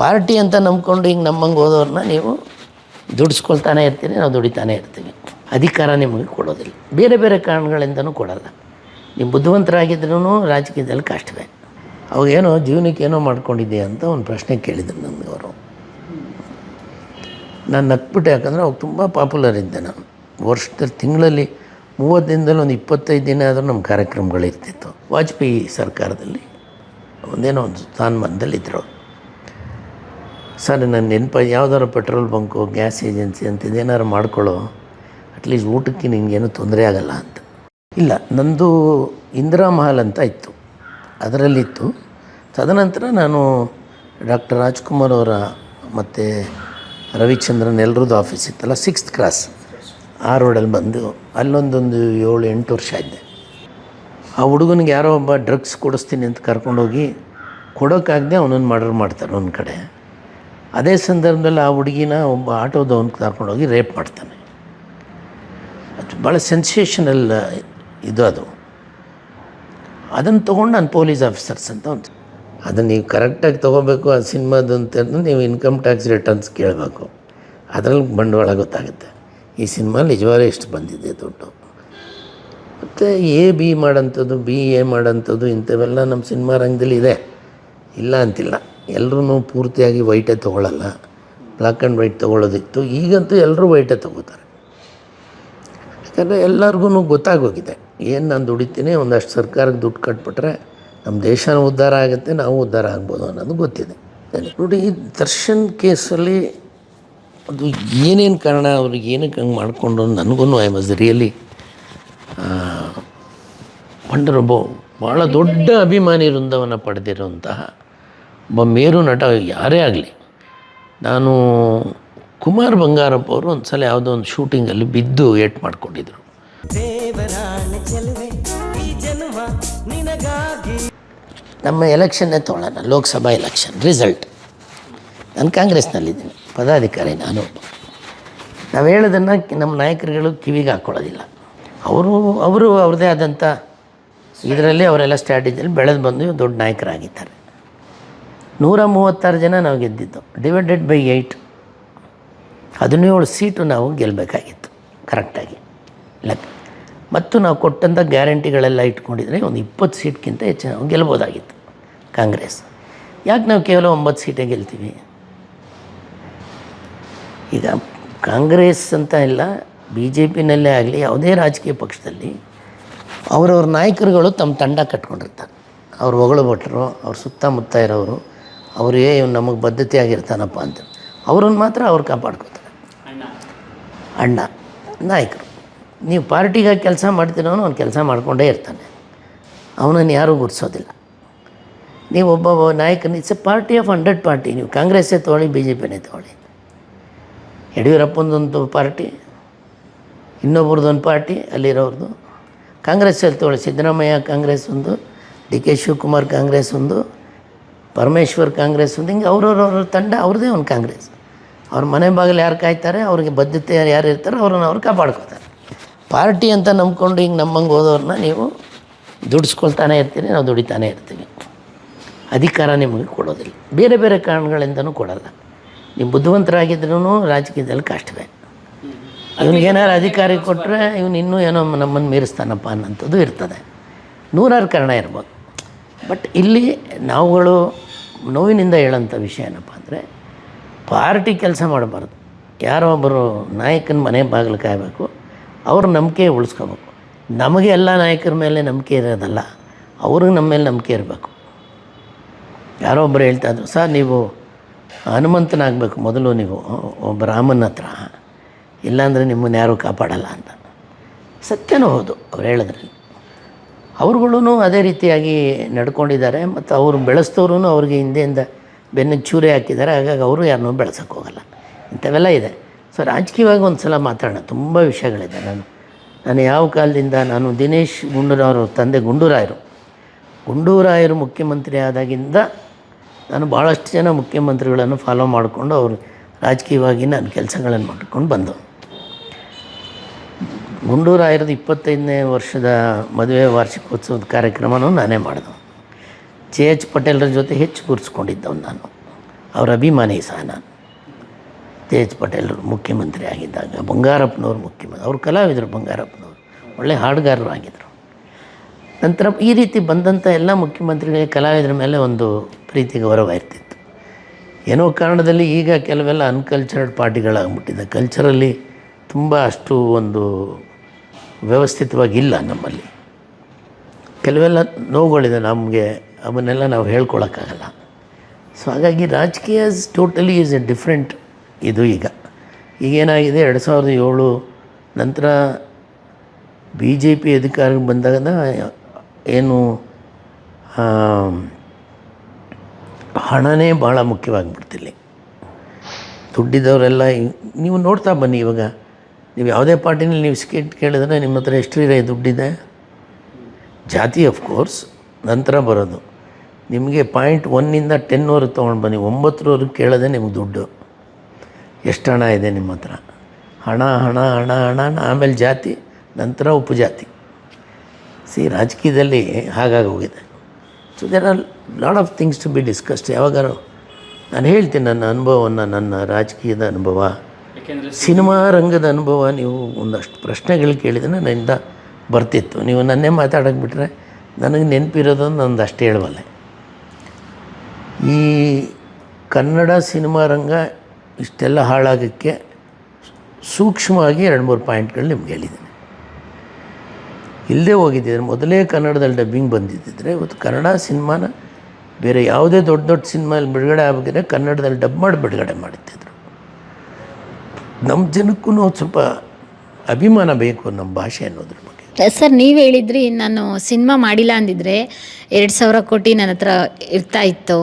Party ಅಂತ ನಂಬ್ಕೊಂಡು ಹಿಂಗೆ ನಮ್ಮಂಗೆ ಹೋದವ್ರನ್ನ ನೀವು ದುಡಿಸ್ಕೊಳ್ತಾನೆ ಇರ್ತೀನಿ, ನಾವು ದುಡಿತಾನೆ ಇರ್ತೀವಿ. ಅಧಿಕಾರ ನಿಮಗೆ ಕೊಡೋದಿಲ್ಲ. ಬೇರೆ ಬೇರೆ ಕಾರಣಗಳಿಂದನೂ ಕೊಡಲ್ಲ. ನೀವು ಬುದ್ಧಿವಂತರಾಗಿದ್ರೂ ರಾಜಕೀಯದಲ್ಲಿ ಕಷ್ಟವೇ. ಅವಾಗೇನೋ ಜೀವನಕ್ಕೆ ಏನೋ ಮಾಡ್ಕೊಂಡಿದ್ದೆ ಅಂತ ಒಂದು ಪ್ರಶ್ನೆ ಕೇಳಿದ್ರು ನನಗೆ ಅವರು. ನಾನು ನಕ್ಬಿಟ್ಟೆ ಯಾಕಂದರೆ ಅವಾಗ ತುಂಬ ಪಾಪ್ಯುಲರ್ ಇದ್ದೆ ನಾನು. ವರ್ಷದಲ್ಲಿ ತಿಂಗಳಲ್ಲಿ ಮೂವತ್ತು ದಿನದಲ್ಲಿ ಒಂದು ಇಪ್ಪತ್ತೈದು ದಿನ ಆದರೂ ನಮ್ಮ ಕಾರ್ಯಕ್ರಮಗಳಿರ್ತಿತ್ತು. ವಾಜಪೇಯಿ ಸರ್ಕಾರದಲ್ಲಿ ಒಂದೇನೋ ಒಂದು ಸ್ಥಾನಮಾನದಲ್ಲಿದ್ದರು ಸರ್, ನನ್ನ ನೆನಪ ಯಾವ್ದಾರು ಪೆಟ್ರೋಲ್ ಬಂಕು, ಗ್ಯಾಸ್ ಏಜೆನ್ಸಿ ಅಂತ ಇದೇನಾದ್ರು ಮಾಡ್ಕೊಳ್ಳೋ ಅಟ್ಲೀಸ್ಟ್ ಊಟಕ್ಕೆ ನಿನಗೇನು ತೊಂದರೆ ಆಗಲ್ಲ ಅಂತ. ಇಲ್ಲ, ನಂದು ಇಂದಿರಾ ಮಹಲ್ ಅಂತ ಇತ್ತು. ಅದರಲ್ಲಿತ್ತು. ತದನಂತರ ನಾನು ಡಾಕ್ಟರ್ ರಾಜ್ಕುಮಾರ್ ಅವರ ಮತ್ತು ರವಿಚಂದ್ರನ್ ಎಲ್ರದ್ದು ಆಫೀಸ್ ಇತ್ತಲ್ಲ, ಸಿಕ್ಸ್ತ್ ಕ್ರಾಸ್. ಆ ರೋಡಲ್ಲಿ ಬಂದು ಅಲ್ಲೊಂದೊಂದು ಏಳು ಎಂಟು ವರ್ಷ ಇದ್ದೆ ಆ ಹುಡುಗನಿಗೆ ಯಾರೋ ಒಬ್ಬ ಡ್ರಗ್ಸ್ ಕೊಡಿಸ್ತೀನಿ ಅಂತ ಕರ್ಕೊಂಡೋಗಿ, ಕೊಡೋಕ್ಕಾಗದೆ ಅವನನ್ನು ಮರ್ಡರ್ ಮಾಡ್ತಾರೆ ಒಂದು ಕಡೆ. ಅದೇ ಸಂದರ್ಭದಲ್ಲಿ ಆ ಹುಡುಗಿನ ಒಬ್ಬ ಆಟೋದವನು ಕರ್ಕೊಂಡೋಗಿ ರೇಪ್ ಮಾಡ್ತಾನೆ. ಅದು ಭಾಳ ಸೆನ್ಸೇಷನಲ್ ಇದು ಅದು. ಅದನ್ನು ತೊಗೊಂಡು ನಾನು ಪೊಲೀಸ್ ಆಫೀಸರ್ಸ್ ಅಂತ ಒಂದು ಅದನ್ನು ನೀವು ಕರೆಕ್ಟಾಗಿ ತೊಗೋಬೇಕು, ಆ ಸಿನಿಮಾದು ಅಂತ ನೀವು ಇನ್ಕಮ್ ಟ್ಯಾಕ್ಸ್ ರಿಟರ್ನ್ಸ್ ಕೇಳಬೇಕು. ಅದರಲ್ಲಿ ಬಂಡವಾಳ ಗೊತ್ತಾಗುತ್ತೆ. ಈ ಸಿನಿಮಾ ನಿಜವಾಗ್ಲೂ ಎಷ್ಟು ಬಂದಿದೆ ದುಡ್ಡು. ಮತ್ತು ಎ, ಬಿ ಮಾಡೋಂಥದ್ದು, ಬಿ, ಎ ಮಾಡೋಂಥದ್ದು ಇಂಥವೆಲ್ಲ ನಮ್ಮ ಸಿನಿಮಾ ರಂಗದಲ್ಲಿ ಇದೆ. ಇಲ್ಲ ಅಂತಿಲ್ಲ. ಎಲ್ಲರೂ ಪೂರ್ತಿಯಾಗಿ ವೈಟೇ ತೊಗೊಳ್ಳಲ್ಲ ಬ್ಲ್ಯಾಕ್ ಆ್ಯಂಡ್ ವೈಟ್ ತೊಗೊಳ್ಳೋದಿತ್ತು ಈಗಂತೂ ಎಲ್ಲರೂ ವೈಟೇ ತೊಗೋತಾರೆ. ಯಾಕಂದರೆ ಎಲ್ಲರಿಗೂ ಗೊತ್ತಾಗೋಗಿದೆ. ಏನು ನಾನು ದುಡಿತೀನಿ, ಒಂದಷ್ಟು ಸರ್ಕಾರಕ್ಕೆ ದುಡ್ಡು ಕಟ್ಬಿಟ್ರೆ ನಮ್ಮ ದೇಶನೂ ಉದ್ಧಾರ ಆಗುತ್ತೆ, ನಾವು ಉದ್ಧಾರ ಆಗ್ಬೋದು ಅನ್ನೋದು ಗೊತ್ತಿದೆ. ನೋಡಿ, ಈ ದರ್ಶನ್ ಕೇಸಲ್ಲಿ ಅದು ಏನೇನು ಕಾರಣ ಅವ್ರಿಗೆ ಏನಕ್ಕೆ ಹಂಗೆ ಮಾಡಿಕೊಂಡು ನನಗೂ ಐ ವಾಸ್ ರಿಯಲಿ ಪಂಡರೊಬ್ಬ ಭಾಳ ದೊಡ್ಡ ಅಭಿಮಾನಿ ವೃಂದವನ್ನು ಪಡೆದಿರುವಂತಹ ಒಬ್ಬ ಮೇರು ನಟ ಯಾರೇ ಆಗಲಿ, ನಾನು ಕುಮಾರ್ ಬಂಗಾರಪ್ಪ ಅವರು ಒಂದು ಸಲ ಯಾವುದೋ ಒಂದು ಶೂಟಿಂಗಲ್ಲಿ ಬಿದ್ದು ಏಟ್ ಮಾಡಿಕೊಂಡಿದ್ರು. ನಮ್ಮ ಎಲೆಕ್ಷನ್ನೇ ತೊಗೊಳ್ಳೋಣ ಲೋಕಸಭಾ ಎಲೆಕ್ಷನ್, ರಿಸಲ್ಟ್. ನಾನು ಕಾಂಗ್ರೆಸ್ನಲ್ಲಿದ್ದೀನಿ, ಪದಾಧಿಕಾರಿ ನಾನು. ನಾವು ಹೇಳೋದನ್ನು ನಮ್ಮ ನಾಯಕರುಗಳು ಕಿವಿಗೆ ಹಾಕ್ಕೊಳ್ಳೋದಿಲ್ಲ ಅವರು ಅವರು ಅವ್ರದ್ದೇ ಆದಂಥ ಇದರಲ್ಲಿ ಅವರೆಲ್ಲ ಸ್ಟ್ರಾಟಜಿಯಲ್ಲಿ ಬೆಳೆದು ಬಂದು ದೊಡ್ಡ ನಾಯಕರಾಗಿದ್ದಾರೆ. ನೂರ ಮೂವತ್ತಾರು ಜನ ನಾವು ಗೆದ್ದಿದ್ದು. ಡಿವೈಡೆಡ್ ಬೈ ಏಯ್ಟ್ ಹದಿನೇಳು ಸೀಟು ನಾವು ಗೆಲ್ಲಬೇಕಾಗಿತ್ತು ಕರೆಕ್ಟಾಗಿ ಲೆಕ್ಕ ಮತ್ತು ನಾವು ಕೊಟ್ಟಂಥ ಗ್ಯಾರಂಟಿಗಳೆಲ್ಲ ಇಟ್ಕೊಂಡಿದ್ರೆ ಒಂದು ಇಪ್ಪತ್ತು ಸೀಟ್ಗಿಂತ ಹೆಚ್ಚು ನಾವು ಗೆಲ್ಬೋದಾಗಿತ್ತು. ಕಾಂಗ್ರೆಸ್. ಯಾಕೆ ನಾವು ಕೇವಲ ಒಂಬತ್ತು ಸೀಟೇ ಗೆಲ್ತೀವಿ? ಈಗ ಕಾಂಗ್ರೆಸ್ ಅಂತ ಇಲ್ಲ ಬಿ ಜೆ ಪಿನಲ್ಲೇ ಆಗಲಿ, ಯಾವುದೇ ರಾಜಕೀಯ ಪಕ್ಷದಲ್ಲಿ ಅವರವ್ರ ನಾಯಕರುಗಳು ತಮ್ಮ ತಂಡ ಕಟ್ಕೊಂಡಿರ್ತಾರೆ. ಅವ್ರು ಹೊಗಳು ಭಟ್ರು ಅವ್ರ ಸುತ್ತಮುತ್ತ ಇರೋರು. ಅವರೇ ಇವನು ನಮಗೆ ಬದ್ಧತೆಯಾಗಿರ್ತಾನಪ್ಪ ಅಂತ. ಅವ್ರನ್ನ ಮಾತ್ರ ಅವ್ರು ಕಾಪಾಡ್ಕೋತಾರೆ. ಅಣ್ಣ. ನಾಯಕರು. ನೀವು ಪಾರ್ಟಿಗೆ ಕೆಲಸ ಮಾಡ್ತಿರೋನು ಅವ್ನು ಕೆಲಸ ಮಾಡಿಕೊಂಡೇ ಇರ್ತಾನೆ. ಅವನನ್ನು ಯಾರೂ ಗುರ್ಸೋದಿಲ್ಲ. ನೀವು ಒಬ್ಬ ನಾಯಕನ it's a party of hundred party ನೀವು ಕಾಂಗ್ರೆಸ್ಸೇ ತೊಗೊಳ್ಳಿ ಬಿ ಜೆ ಪಿನೇ ತೊಗೊಳ್ಳಿ. ಯಡಿಯೂರಪ್ಪಂದೊಂದು ಪಾರ್ಟಿ ಇನ್ನೊಬ್ರದ್ದೊಂದು ಪಾರ್ಟಿ ಅಲ್ಲಿರೋರ್ದು. ಕಾಂಗ್ರೆಸ್ಸಲ್ಲಿ ತೊಗೊಳ್ಳಿ ಸಿದ್ದರಾಮಯ್ಯ ಕಾಂಗ್ರೆಸ್ ಒಂದು ಡಿ ಕೆ ಶಿವಕುಮಾರ್ ಕಾಂಗ್ರೆಸ್ ಒಂದು ಪರಮೇಶ್ವರ್ ಕಾಂಗ್ರೆಸ್ ಒಂದು ಹಿಂಗೆ ಅವ್ರವ್ರವ್ರ ತಂಡ ಅವ್ರದ್ದೇ ಒಂದು ಕಾಂಗ್ರೆಸ್. ಅವ್ರ ಮನೆ ಬಾಗಿಲು ಯಾರು ಕಾಯ್ತಾರೆ, ಅವ್ರಿಗೆ ಬದ್ಧತೆ ಯಾರು ಇರ್ತಾರೋ ಅವ್ರನ್ನ ಅವ್ರು ಕಾಪಾಡ್ಕೋತಾರೆ. ಪಾರ್ಟಿ ಅಂತ ನಂಬ್ಕೊಂಡು ಹಿಂಗೆ ನಮ್ಮಂಗೆ ಹೋದವ್ರನ್ನ ನೀವು ದುಡಿಸ್ಕೊಳ್ತಾನೆ ಇರ್ತೀರಿ, ನಾವು ದುಡಿತಾನೆ ಇರ್ತೀವಿ. ಅಧಿಕಾರ ನಿಮಗೆ ಕೊಡೋದಿಲ್ಲ. ಬೇರೆ ಬೇರೆ ಕಾರಣಗಳಿಂದನೂ ಕೊಡಲ್ಲ. ನೀವು ಬುದ್ಧಿವಂತರಾಗಿದ್ರೂ ರಾಜಕೀಯದಲ್ಲಿ ಕಷ್ಟವೇ. ಇವನಿಗೇನಾರು ಅಧಿಕಾರಿ ಕೊಟ್ಟರೆ ಇವನು ಇನ್ನೂ ಏನೋ ನಮ್ಮನ್ನು ಮೀರಿಸ್ತಾನಪ್ಪ ಅನ್ನೋಂಥದ್ದು ಇರ್ತದೆ. ನೂರಾರು ಕಾರಣ ಇರ್ಬೋದು. ಬಟ್ ಇಲ್ಲಿ ನಾವುಗಳು ನೋವಿನಿಂದ ಹೇಳೋಂಥ ವಿಷಯ ಏನಪ್ಪ ಅಂದರೆ ಪಾರ್ಟಿ ಕೆಲಸ ಮಾಡಬಾರ್ದು. ಯಾರೋ ಒಬ್ಬರು ನಾಯಕನ ಮನೆ ಬಾಗಿಲು ಕಾಯಬೇಕು, ಅವ್ರ ನಂಬಿಕೆ ಉಳಿಸ್ಕೋಬೇಕು. ನಮಗೆ ಎಲ್ಲ ನಾಯಕರ ಮೇಲೆ ನಂಬಿಕೆ ಇರೋದಲ್ಲ, ಅವ್ರಿಗೆ ನಮ್ಮ ಮೇಲೆ ನಂಬಿಕೆ ಇರಬೇಕು. ಯಾರೋ ಒಬ್ಬರು ಹೇಳ್ತಾಯಿದ್ರು ಸರ್, ನೀವು ಹನುಮಂತನಾಗಬೇಕು, ಮೊದಲು ನೀವು ಒಬ್ಬ ರಾಮನ ಹತ್ರ, ಇಲ್ಲಾಂದರೆ ನಿಮ್ಮನ್ನು ಯಾರೂ ಕಾಪಾಡಲ್ಲ ಅಂತ. ಸತ್ಯನೂ ಹೌದು, ಅವ್ರು ಹೇಳಿದ್ರಲ್ಲಿ. ಅವ್ರುಗಳೂ ಅದೇ ರೀತಿಯಾಗಿ ನಡ್ಕೊಂಡಿದ್ದಾರೆ ಮತ್ತು ಅವರು ಬೆಳೆಸ್ತವ್ರು ಅವ್ರಿಗೆ ಹಿಂದೆಯಿಂದ ಬೆನ್ನಿಗೆ ಚೂರೆ ಹಾಕಿದ್ದಾರೆ. ಹಾಗಾಗಿ ಅವರು ಯಾರನ್ನೂ ಬೆಳೆಸೋಕ್ಕೆ ಹೋಗಲ್ಲ. ಇಂಥವೆಲ್ಲ ಇದೆ. ಸೊ ರಾಜಕೀಯವಾಗಿ ಒಂದು ಸಲ ಮಾತಾಡೋಣ. ತುಂಬ ವಿಷಯಗಳಿದೆ ನಾನು. ನಾನು ಯಾವ ಕಾಲದಿಂದ ನಾನು ದಿನೇಶ್ ಗುಂಡೂರಾವ್ರ ತಂದೆ ಗುಂಡೂರಾಯರು. ಗುಂಡೂರಾಯರು ಮುಖ್ಯಮಂತ್ರಿ ಆದಾಗಿಂದ ನಾನು ಭಾಳಷ್ಟು ಜನ ಮುಖ್ಯಮಂತ್ರಿಗಳನ್ನು ಫಾಲೋ ಮಾಡಿಕೊಂಡು ಅವರು ರಾಜಕೀಯವಾಗಿ ನಾನು ಕೆಲಸಗಳನ್ನು ಮಾಡ್ಕೊಂಡು ಬಂದು ಗುಂಡೂರಾಯರದ ಇಪ್ಪತ್ತೈದನೇ ವರ್ಷದ ಮದುವೆ ವಾರ್ಷಿಕೋತ್ಸವದ ಕಾರ್ಯಕ್ರಮನೂ ನಾನೇ ಮಾಡಿದೆ ಜೆ ಎಚ್ ಪಟೇಲರ ಜೊತೆ ಹೆಚ್ಚು ಗುರುಸ್ಕೊಂಡಿದ್ದವನು ನಾನು. ಅವರ ಅಭಿಮಾನಿ ಸಹ ನಾನು. ಜೆ ಎಚ್ ಪಟೇಲರು ಮುಖ್ಯಮಂತ್ರಿ ಆಗಿದ್ದಾಗ, ಬಂಗಾರಪ್ಪನವರು ಮುಖ್ಯಮಂತ್ರಿ, ಅವರು ಕಲಾವಿದರು ಬಂಗಾರಪ್ಪನವರು, ಒಳ್ಳೆ ಹಾಡುಗಾರರು ಆಗಿದ್ದರು ನಂತರ ಈ ರೀತಿ ಬಂದಂಥ ಎಲ್ಲ ಮುಖ್ಯಮಂತ್ರಿಗಳಿಗೆ ಕಲಾವಿದರ ಮೇಲೆ ಒಂದು ಪ್ರೀತಿ ಗೌರವ ಇರ್ತಿತ್ತು. ಏನೋ ಕಾರಣದಲ್ಲಿ ಈಗ ಕೆಲವೆಲ್ಲ ಅನ್ಕಲ್ಚರ್ಡ್ ಪಾರ್ಟಿಗಳಾಗ್ಬಿಟ್ಟಿದೆ. ಕಲ್ಚರಲ್ಲಿ ತುಂಬ ಅಷ್ಟು ಒಂದು ವ್ಯವಸ್ಥಿತವಾಗಿಲ್ಲ ನಮ್ಮಲ್ಲಿ. ಕೆಲವೆಲ್ಲ ನೋವುಗಳಿದೆ ನಮಗೆ, ಅವನ್ನೆಲ್ಲ ನಾವು ಹೇಳ್ಕೊಳಕ್ಕಾಗಲ್ಲ. ಸೊ ಹಾಗಾಗಿ ರಾಜಕೀಯ is totally is a different ಇದು ಈಗ. ಈಗೇನಾಗಿದೆ ಎರಡು ಸಾವಿರದ ಏಳು ನಂತರ ಬಿ ಜೆ ಪಿ ಅಧಿಕಾರಕ್ಕೆ ಬಂದಾಗ ಏನು ಹಣನೇ ಭಾಳ ಮುಖ್ಯವಾಗಿಬಿಡ್ತಿಲ್ಲಿ. ದುಡ್ಡಿದ್ದವರೆಲ್ಲ ನೀವು ನೋಡ್ತಾ ಬನ್ನಿ ಇವಾಗ. ನೀವು ಯಾವುದೇ ಪಾರ್ಟಿನಲ್ಲಿ ನೀವು ಸ್ಕಿಟ್ ಕೇಳಿದ್ರೆ ನಿಮ್ಮ ಹತ್ರ ಎಷ್ಟು ಇದೆ, ದುಡ್ಡಿದೆ. ಜಾತಿ ಆಫ್ ಕೋರ್ಸ್ ನಂತರ ಬರೋದು. ನಿಮಗೆ ಪಾಯಿಂಟ್ ಒನ್ನಿಂದ ಟೆನ್ವರೆಗೆ ತೊಗೊಂಡು ಬನ್ನಿ. ಒಂಬತ್ತರವರೆಗೆ ಕೇಳೋದೆ ನಿಮ್ಗೆ ದುಡ್ಡು. ಎಷ್ಟು ಹಣ ಇದೆ ನಿಮ್ಮ ಹತ್ರ? ಹಣ ಹಣ ಹಣ ಹಣ ಆಮೇಲೆ ಜಾತಿ, ನಂತರ ಉಪಜಾತಿ. ಸಿ ರಾಜಕೀಯದಲ್ಲಿ ಹಾಗಾಗಿ ಹೋಗಿದೆ. So there are lot of things to be discussed ಯಾವಾಗಾರು ನಾನು ಹೇಳ್ತೀನಿ ನನ್ನ ಅನುಭವವನ್ನು, ನನ್ನ ರಾಜಕೀಯದ ಅನುಭವ. ಸಿನಿಮಾ ರಂಗದ ಅನುಭವ ನೀವು ಒಂದಷ್ಟು ಪ್ರಶ್ನೆಗಳು ಕೇಳಿದ್ರೆ ನನ್ನಿಂದ ಬರ್ತಿತ್ತು. ನೀವು ನನ್ನೇ ಮಾತಾಡೋಕೆ ಬಿಟ್ಟರೆ ನನಗೆ ನೆನಪಿರೋದು ನಂದು ಅಷ್ಟೇ ಹೇಳಬಲ್ಲೆ. ಈ ಕನ್ನಡ ಸಿನಿಮಾ ರಂಗ ಇಷ್ಟೆಲ್ಲ ಹಾಳಾಗೋಕ್ಕೆ ಸೂಕ್ಷ್ಮವಾಗಿ ಎರಡು ಮೂರು ಪಾಯಿಂಟ್ಗಳು ನಿಮ್ಗೆ ಹೇಳಿದ್ದೀನಿ. ಇಲ್ಲದೆ ಹೋಗಿದ್ದಿದ್ರೆ ಮೊದಲೇ ಕನ್ನಡದಲ್ಲಿ ಡಬ್ಬಿಂಗ್ ಬಂದಿದ್ದಿದ್ರೆ ಇವತ್ತು ಕನ್ನಡ ಸಿನಿಮಾನ ಬೇರೆ ಯಾವುದೇ ದೊಡ್ಡ ದೊಡ್ಡ ಸಿನಿಮಾಲಿ ಬಿಡುಗಡೆ ಆಗಬೇಕಿದ್ರೆ ಕನ್ನಡದಲ್ಲಿ ಡಬ್ ಮಾಡಿ ಬಿಡುಗಡೆ ಮಾಡ್ತಿದ್ರು. ನಮ್ಮ ಜನಕ್ಕೂ ಸ್ವಲ್ಪ ಅಭಿಮಾನ ಬೇಕು ನಮ್ಮ ಭಾಷೆ ಅನ್ನೋದ್ರ ಬಗ್ಗೆ. ಸರ್ ನೀವು ಹೇಳಿದ್ರಿ ನಾನು ಸಿನಿಮಾ ಮಾಡಿಲ್ಲ ಅಂದಿದ್ರೆ ಎರಡು ಸಾವಿರ ಕೋಟಿ ನನ್ನ ಹತ್ರ ಇರ್ತಾ ಇತ್ತು.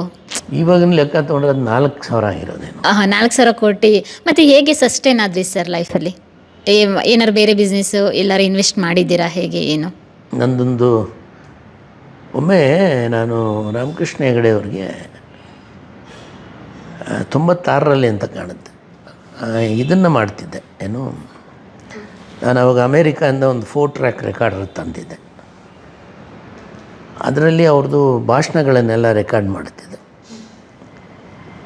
ಇವಾಗಿನ ಲೆಕ್ಕ ತೊಗೊಂಡ್ರೆ ಅದು ನಾಲ್ಕು ಸಾವಿರ ಆಗಿರೋದೇನು ನಾಲ್ಕು ಸಾವಿರ ಕೋಟಿ. ಮತ್ತು ಹೇಗೆ ಸಸ್ಟೈನ್ ಆದ್ರಿ ಸರ್ ಲೈಫಲ್ಲಿ ಏನಾರು ಬೇರೆ ಬಿಸ್ನೆಸ್ಸು ಎಲ್ಲರೂ ಇನ್ವೆಸ್ಟ್ ಮಾಡಿದ್ದೀರಾ ಹೇಗೆ ಏನು? ನಂದೊಂದು ಒಮ್ಮೆ ನಾನು ರಾಮಕೃಷ್ಣ ಹೆಗಡೆ ಅವ್ರಿಗೆ ತೊಂಬತ್ತಾರರಲ್ಲಿ ಅಂತ ಕಾಣುತ್ತೆ. ಇದನ್ನು ಮಾಡ್ತಿದ್ದೆ. ಏನು? ನಾನು ಅವಾಗ ಅಮೇರಿಕಾಯಿಂದ ಒಂದು ಫೋರ್ ಟ್ರ್ಯಾಕ್ ರೆಕಾರ್ಡರ್ ತಂದಿದ್ದೆ. ಅದರಲ್ಲಿ ಅವ್ರದ್ದು ಭಾಷಣಗಳನ್ನೆಲ್ಲ ರೆಕಾರ್ಡ್ ಮಾಡ್ತಿದ್ದೆ.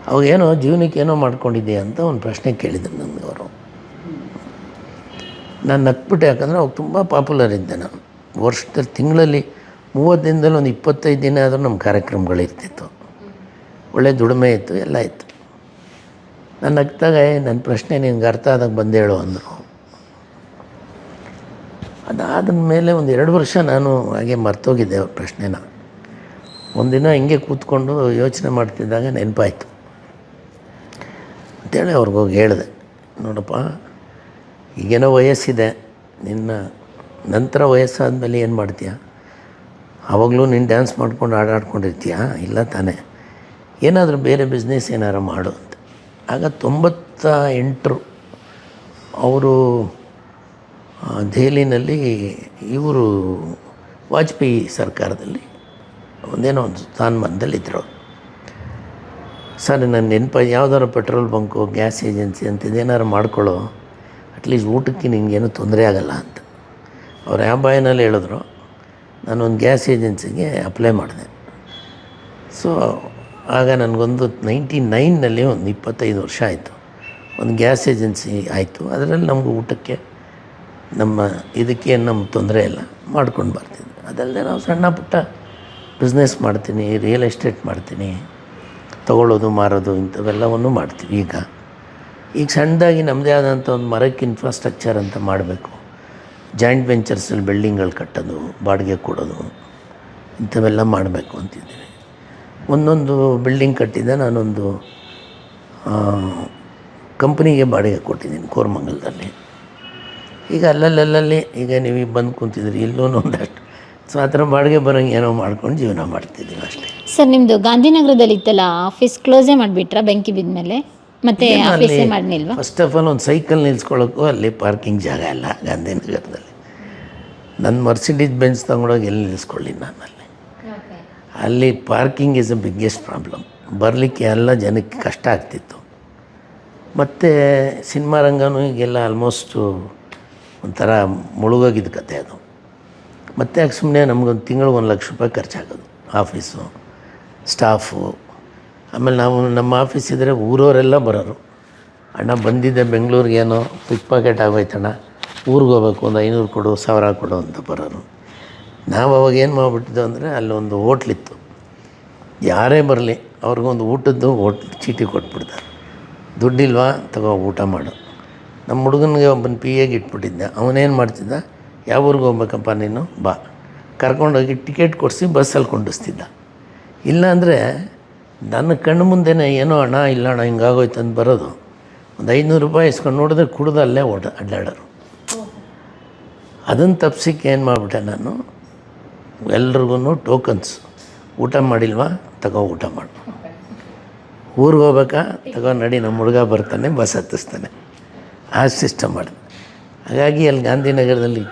ಅವಾಗ ಏನೋ, ಜೀವನಕ್ಕೆ ಏನೋ ಮಾಡ್ಕೊಂಡಿದ್ದೀಯ ಅಂತ ಒಂದು ಪ್ರಶ್ನೆ ಕೇಳಿದ್ರು ನನಗೆ ಅವರು. ನಾನು ನಕ್ಬಿಟ್ಟೆ ಯಾಕಂದರೆ ಅವಾಗ ತುಂಬ ಪಾಪ್ಯುಲರ್ ಇದ್ದೆ ನಾನು. ವರ್ಷದಲ್ಲಿ, ತಿಂಗಳಲ್ಲಿ ಮೂವತ್ತು ದಿನದಲ್ಲಿ ಒಂದು ಇಪ್ಪತ್ತೈದು ದಿನ ಆದರೂ ನಮ್ಮ ಕಾರ್ಯಕ್ರಮಗಳಿರ್ತಿತ್ತು. ಒಳ್ಳೆ ದುಡಿಮೆ ಇತ್ತು, ಎಲ್ಲ ಇತ್ತು. ನಾನು ನಗ್ತಾಗ "ಏ, ನನ್ನ ಪ್ರಶ್ನೆ ನಿನಗೆ ಅರ್ಥ ಆದಾಗ ಬಂದೇಳು ಅಂದರು. ಅದಾದ ಮೇಲೆ ಒಂದು ಎರಡು ವರ್ಷ ನಾನು ಹಾಗೆ ಮರ್ತೋಗಿದ್ದೆ ಅವ್ರ ಪ್ರಶ್ನೆನ. ಒಂದಿನ ಹಿಂಗೆ ಕೂತ್ಕೊಂಡು ಯೋಚನೆ ಮಾಡ್ತಿದ್ದಾಗ ನೆನಪಾಯಿತು. ಅಂತೇಳಿ ಅವ್ರಿಗೆ ಹೋಗಿ ಹೇಳಿದೆ ನೋಡಪ್ಪ ಈಗೇನೋ ವಯಸ್ಸಿದೆ ನಿನ್ನ ನಂತರ ವಯಸ್ಸಾದ ಮೇಲೆ ಏನು ಮಾಡ್ತೀಯ? ಆವಾಗಲೂ ನೀನು ಡ್ಯಾನ್ಸ್ ಮಾಡ್ಕೊಂಡು ಆಡಾಡ್ಕೊಂಡಿರ್ತೀಯಾ ಇಲ್ಲ ತಾನೇ. ಏನಾದರೂ ಬೇರೆ ಬಿಸ್ನೆಸ್ ಏನಾರು ಮಾಡು. ಆಗ ತೊಂಬತ್ತ ಎಂಟರು ಅವರು ದೆಹಲಿನಲ್ಲಿ ಇವರು ವಾಜಪೇಯಿ ಸರ್ಕಾರದಲ್ಲಿ ಒಂದೇನೋ ಒಂದು ಸ್ಥಾನಮಾನದಲ್ಲಿದ್ದರು ಸರ್, ನನ್ನ ನೆನಪ ಯಾವ್ದಾರು ಪೆಟ್ರೋಲ್ ಬಂಕು, ಗ್ಯಾಸ್ ಏಜೆನ್ಸಿ ಅಂತ ಇದೇನಾರು ಮಾಡ್ಕೊಳ್ಳೋ ಅಟ್ಲೀಸ್ಟ್ ಊಟಕ್ಕೆ ನಿನಗೇನು ತೊಂದರೆ ಆಗಲ್ಲ ಅಂತ. ಅವ್ರು ಯಾವ ಬಾಯಿನಲ್ಲಿ ಹೇಳಿದ್ರು, ನಾನೊಂದು ಗ್ಯಾಸ್ ಏಜೆನ್ಸಿಗೆ ಅಪ್ಲೈ ಮಾಡಿದೆ. ಸೊ ಆಗ ನನಗೊಂದು ನೈಂಟಿ ನೈನ್ನಲ್ಲಿ ಒಂದು ಇಪ್ಪತ್ತೈದು ವರ್ಷ ಆಯಿತು. ಒಂದು ಗ್ಯಾಸ್ ಏಜೆನ್ಸಿ ಆಯಿತು. ಅದರಲ್ಲಿ ನಮಗೂ ಊಟಕ್ಕೆ ನಮ್ಮ ಇದಕ್ಕೆ ನಮ್ಮ ತೊಂದರೆ ಇಲ್ಲ. ಮಾಡ್ಕೊಂಡು ಬರ್ತಿದ್ವಿ. ಅದಲ್ಲದೆ ನಾವು ಸಣ್ಣ ಪುಟ್ಟ ಬಿಸ್ನೆಸ್ ಮಾಡ್ತೀನಿ ರಿಯಲ್ ಎಸ್ಟೇಟ್ ಮಾಡ್ತೀನಿ, ತಗೊಳ್ಳೋದು, ಮಾರೋದು ಇಂಥವೆಲ್ಲವನ್ನು ಮಾಡ್ತೀವಿ ಈಗ. ಈಗ ಸಣ್ಣದಾಗಿ ನಮ್ಮದೇ ಆದಂಥ ಒಂದು ಮರಕ್ಕೆ ಇನ್ಫ್ರಾಸ್ಟ್ರಕ್ಚರ್ ಅಂತ ಮಾಡಬೇಕು. ಜಾಯಿಂಟ್ ವೆಂಚರ್ಸಲ್ಲಿ ಬಿಲ್ಡಿಂಗ್ಗಳು ಕಟ್ಟೋದು, ಬಾಡಿಗೆ ಕೊಡೋದು, ಇಂಥವೆಲ್ಲ ಮಾಡಬೇಕು ಅಂತಿದ್ದೀನಿ ಒಂದೊಂದು ಬಿಲ್ಡಿಂಗ್ ಕಟ್ಟಿದ್ದೆ. ನಾನೊಂದು ಕಂಪ್ನಿಗೆ ಬಾಡಿಗೆ ಕೊಟ್ಟಿದ್ದೀನಿ ಕೋರ್ಮಂಗಲದಲ್ಲಿ. ಈಗ ಅಲ್ಲಲ್ಲಲ್ಲಿ ಈಗ ನೀವು ಈಗ ಬಂದು ಕುಂತಿದ್ರಿ. ಇಲ್ಲೂ ಒಂದಷ್ಟು. ಸೊ ಆ ಥರ ಬಾಡಿಗೆ ಬರೋಂಗೆ ಏನೋ ಮಾಡ್ಕೊಂಡು ಜೀವನ ಮಾಡ್ತಿದ್ದೀವಿ ಅಷ್ಟೇ. ಸರ್ ನಿಮ್ಮದು ಗಾಂಧಿನಗರದಲ್ಲಿ ಇತ್ತಲ್ಲ ಆಫೀಸ್ ಕ್ಲೋಸೇ ಮಾಡಿಬಿಟ್ರಾ ಬೆಂಕಿ ಬಿದ್ಮೇಲೆ? ಮತ್ತೆ ಆಫೀಸೇ ಫಸ್ಟ್ ಆಫ್ ಆಲ್ ಒಂದು ಸೈಕಲ್ ನಿಲ್ಸ್ಕೊಳ್ಳೋಕ್ಕೂ ಅಲ್ಲಿ ಪಾರ್ಕಿಂಗ್ ಜಾಗ ಇಲ್ಲ ಗಾಂಧಿನಗರದಲ್ಲಿ. ನನ್ನ ಮರ್ಸಿಡೀಸ್ ಬೆಂಚ್ ತೊಗೊಂಡೋಗಿ ಎಲ್ಲಿ ನಿಲ್ಲಿಸ್ಕೊಳ್ಳಿ ನಾನು ಅಲ್ಲಿ ಅಲ್ಲಿ parking is a biggest problem ಬರಲಿಕ್ಕೆ ಎಲ್ಲ ಜನಕ್ಕೆ ಕಷ್ಟ ಆಗ್ತಿತ್ತು. ಮತ್ತು ಸಿನಿಮಾ ರಂಗನೂ ಈಗೆಲ್ಲ ಆಲ್ಮೋಸ್ಟು ಒಂಥರ ಮುಳುಗೋಗಿದ್ದ ಕತೆ ಅದು. ಮತ್ತೆ ಸುಮ್ಮನೆ ನಮಗೊಂದು ತಿಂಗಳು ಒಂದು ಲಕ್ಷ ರೂಪಾಯಿ ಖರ್ಚಾಗೋದು ಆಫೀಸು ಸ್ಟಾಫು ಆಮೇಲೆ ನಾವು ನಮ್ಮ ಆಫೀಸ್ ಇದ್ದರೆ ಊರವರೆಲ್ಲ ಬರೋರು. ಅಣ್ಣ ಬಂದಿದ್ದೆ ಬೆಂಗಳೂರಿಗೇನೋ ಪಿಕ್ ಪಾಕೆಟ್ ಆಗೋಯ್ತಣ್ಣ. ಊರಿಗೆ ಹೋಗ್ಬೇಕು, ಒಂದು ಐನೂರು ಕೊಡು, ಸಾವಿರ ಕೊಡು ಅಂತ ಬರೋರು. ನಾವು ಅವಾಗ ಏನು ಮಾಡಿಬಿಟ್ಟಿದ್ದು ಅಂದರೆ ಅಲ್ಲೊಂದು ಹೋಟ್ಲಿತ್ತು ಯಾರೇ ಬರಲಿ ಅವ್ರಿಗೊಂದು ಊಟದ್ದು ಹೋಟ್ ಚೀಟಿ ಕೊಟ್ಬಿಡ್ತಾರೆ. ದುಡ್ಡಿಲ್ವಾ ತಗೋ ಊಟ ಮಾಡು. ನಮ್ಮ ಹುಡುಗನಿಗೆ ಒಬ್ಬನ ಪಿ ಎಗೆ ಇಟ್ಬಿಟ್ಟಿದ್ದೆ. ಅವನೇನು ಮಾಡ್ತಿದ್ದ? ಯಾವ ಊರಿಗೆ ಹೋಗ್ಬೇಕಪ್ಪ ನೀನು? ಬಾ. ಕರ್ಕೊಂಡೋಗಿ ಟಿಕೆಟ್ ಕೊಡಿಸಿ ಬಸ್ಸಲ್ಲಿ ಕೊಂಡಿಸ್ತಿದ್ದ ಇಲ್ಲಾಂದರೆ ನನ್ನ ಕಣ್ಣು ಮುಂದೆನೇ ಏನೋ ಅಣ್ಣ ಇಲ್ಲ ಅಣ್ಣ ಹಿಂಗಾಗೋಯ್ತು ಅಂತ ಬರೋದು. ಒಂದು ಐನೂರು ರೂಪಾಯಿ ಇಸ್ಕೊಂಡು ನೋಡಿದ್ರೆ ಕುಡ್ದಲ್ಲೇ ಓಡ ಅಡ್ಡಾಡೋರು. ಅದನ್ನು ತಪ್ಸಿಕ್ಕೆ ಏನು ಮಾಡಿಬಿಟ್ಟೆ ನಾನು? ಎಲ್ರಿಗೂ ಟೋಕನ್ಸ್. ಊಟ ಮಾಡಿಲ್ವಾ? ತಗೋ ಊಟ ಮಾಡು. ಊರಿಗೆ ಹೋಗ್ಬೇಕಾ? ತಗೋ ನಡಿ ನಮ್ಮ ಹುಡುಗ ಬರ್ತಾನೆ ಬಸ್ ಹತ್ತಿಸ್ತಾನೆ. ಆ ಸಿಸ್ಟಮ್ ಮಾಡಿದೆ. ಹಾಗಾಗಿ ಅಲ್ಲಿ ಗಾಂಧಿನಗರದಲ್ಲಿ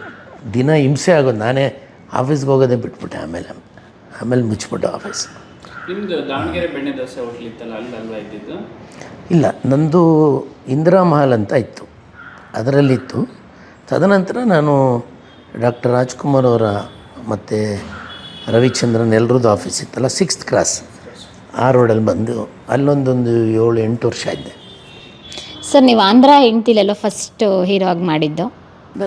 ದಿನ ಹಿಂಸೆ ಆಗೋದು. ನಾನೇ ಆಫೀಸ್ಗೆ ಹೋಗೋದೇ ಬಿಟ್ಬಿಟ್ಟೆ ಆಮೇಲೆ. ಆಮೇಲೆ ಮುಚ್ಚಿಬಿಟ್ಟು ಆಫೀಸ್. ನಿಮ್ದು ದಾವಣಗೆರೆ ಬೆಣ್ಣೆ ದೋಸೆ ಹೋಟ್ಲ್ ಇತ್ತಲ್ಲ ಅಲ್ಲಿ ಅಲ್ವಾ ಇದ್ದಿದ್ದು? ಇಲ್ಲ ನಂದು ಇಂದಿರಾ ಮಹಲ್ ಅಂತ ಇತ್ತು. ಅದರಲ್ಲಿತ್ತು. ತದನಂತರ ನಾನು ಡಾಕ್ಟರ್ ರಾಜ್ಕುಮಾರ್ ಅವರ ಮತ್ತು ರವಿಚಂದ್ರನ್ ಎಲ್ರದ್ದು ಆಫೀಸ್ ಇತ್ತಲ್ಲ ಸಿಕ್ಸ್ತ್ ಕ್ರಾಸ್ ಆ ರೋಡಲ್ಲಿ ಬಂದು ಅಲ್ಲೊಂದೊಂದು ಏಳು ಎಂಟು ವರ್ಷ ಇದ್ದೆ ಸರ್ ನೀವು ಆಂಧ್ರ ಹೆಂಡ್ತಿಲೆಲ್ಲ ಫಸ್ಟ್ ಹೀರೋ ಆಗಿ ಮಾಡಿದ್ದು?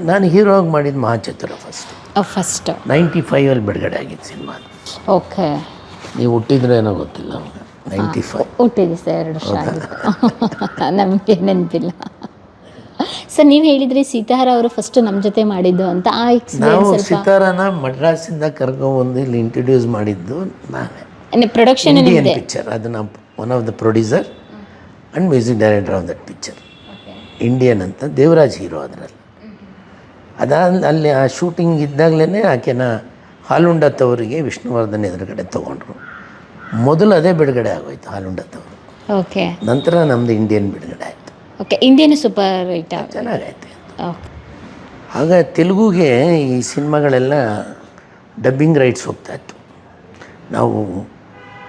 ನಾನು ಹೀರೋ ಆಗಿ ಮಾಡಿದ್ದು ಮಹಾಚತುರ ಫಸ್ಟ್ ಫಸ್ಟ್ ನೈಂಟಿ ಫೈವಲ್ಲಿ ಬಿಡುಗಡೆ ಆಗಿದ್ದು ಸಿನಿಮಾ ಓಕೆ ನೀವು ಹುಟ್ಟಿದ್ರೆ ಏನೋ ಗೊತ್ತಿಲ್ಲ ನೈಂಟಿ ಫೈವ್ ಹುಟ್ಟಿದೆ ಸರ್ ಎರಡು ವರ್ಷ ನಮಗೆ ನೆನಪಿಲ್ಲ. ಸರ್ ನೀವು ಹೇಳಿದ್ರಿ ಸೀತಾಹಾರ ಅವರು ಫಸ್ಟ್ ನಮ್ಮ ಜೊತೆ ಮಾಡಿದ್ದು ಅಂತ. ಆ ನಾವು ಎಕ್ಸ್ಪೀರಿಯನ್ಸ್ ಸ್ವಲ್ಪ ಸಿತಾರನ ಮಡ್ರಾಸಿಂದ ಕರ್ಕೊಂಡ್ಬಂದು ಇಲ್ಲಿ ಇಂಟ್ರೊಡ್ಯೂಸ್ ಮಾಡಿದ್ದು ನಾವೇ ಪ್ರೊಡಕ್ಷನ್ ಇಂಡಿಯನ್ ಅದು ಪಿಕ್ಚರ್ ಅದನ್ನು one of the producer and music director of that picture Indian ಅಂತ. ದೇವರಾಜ್ ಹೀರೋ ಅದರಲ್ಲಿ. ಅದಾದ ಅಲ್ಲಿ ಆ ಶೂಟಿಂಗ್ ಇದ್ದಾಗಲೇ ಆಕೆನ ಹಾಲುಂಡತ್ತವರಿಗೆ ವಿಷ್ಣುವರ್ಧನ್ ಎದುರುಗಡೆ ತೊಗೊಂಡ್ರು. ಮೊದಲು ಅದೇ ಬಿಡುಗಡೆ ಆಗೋಯ್ತು ಹಾಲುಂಡತ್ತವರು ಓಕೆ ನಂತರ ನಮ್ಮದು ಇಂಡಿಯನ್ ಬಿಡುಗಡೆ ಆಯಿತು. ಓಕೆ ಇಂಡಿಯನ್ ಸೂಪರ್ ಹಿಟ್ ಚೆನ್ನಾಗೈತೆ. ಆಗ ತೆಲುಗುಗೆ ಈ ಸಿನಿಮಾಗಳೆಲ್ಲ ಡಬ್ಬಿಂಗ್ ರೈಟ್ಸ್ ಹೋಗ್ತಾ ಇತ್ತು. ನಾವು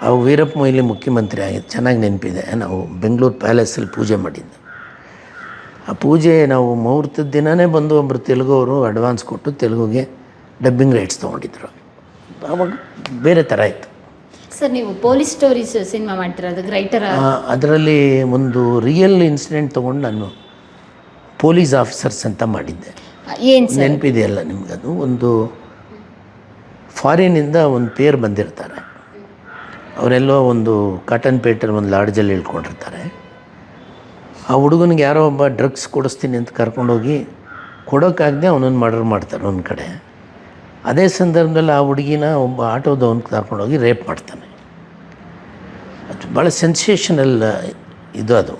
ಅವು ವೀರಪ್ಪ ಮೊಯ್ಲಿ ಮುಖ್ಯಮಂತ್ರಿ ಆಗಿದ್ದು ಚೆನ್ನಾಗಿ ನೆನಪಿದೆ. ನಾವು ಬೆಂಗಳೂರು ಪ್ಯಾಲೇಸಲ್ಲಿ ಪೂಜೆ ಮಾಡಿದ್ದೆ. ಆ ಪೂಜೆ ನಾವು ಮುಹೂರ್ತದ ದಿನವೇ ಬಂದು ಒಬ್ಬರು ತೆಲುಗವರು ಅಡ್ವಾನ್ಸ್ ಕೊಟ್ಟು ತೆಲುಗುಗೆ ಡಬ್ಬಿಂಗ್ ರೈಟ್ಸ್ ತೊಗೊಂಡಿದ್ರು. ಆವಾಗ ಬೇರೆ ಥರ ಇತ್ತು. ಸರ್ ನೀವು ಪೊಲೀಸ್ ಸ್ಟೋರೀಸ್ ಸಿನಿಮಾ ಮಾಡ್ತಿರೋದು ರೈಟರ್ ಅದರಲ್ಲಿ ಒಂದು ರಿಯಲ್ ಇನ್ಸಿಡೆಂಟ್ ತೊಗೊಂಡು ನಾನು ಪೊಲೀಸ್ ಆಫೀಸರ್ಸ್ ಅಂತ ಮಾಡಿದ್ದೆ. ನೆನಪಿದೆಯಲ್ಲ ನಿಮಗದು ಒಂದು ಫಾರಿನಿಂದ ಒಂದು ಪೇರ್ ಬಂದಿರ್ತಾರೆ. ಅವರೆಲ್ಲೋ ಒಂದು ಕಾಟನ್ ಪೇಟರ್ ಒಂದು ಲಾಡ್ಜಲ್ಲಿ ಇಳ್ಕೊಂಡಿರ್ತಾರೆ. ಆ ಹುಡುಗನಿಗೆ ಯಾರೋ ಒಬ್ಬ ಡ್ರಗ್ಸ್ ಕೊಡಿಸ್ತೀನಿ ಅಂತ ಕರ್ಕೊಂಡೋಗಿ ಕೊಡೋಕ್ಕಾಗದೆ ಅವನನ್ನು ಮರ್ಡರ್ ಮಾಡ್ತಾರೆ ಒಂದು ಕಡೆ. ಅದೇ ಸಂದರ್ಭದಲ್ಲಿ ಆ ಹುಡುಗಿನ ಒಬ್ಬ ಆಟೋದವನು ಕರ್ಕೊಂಡೋಗಿ ರೇಪ್ ಮಾಡ್ತಾನೆ. ಅದು ಭಾಳ ಸೆನ್ಸೇಷನಲ್ ಇದು ಅದು.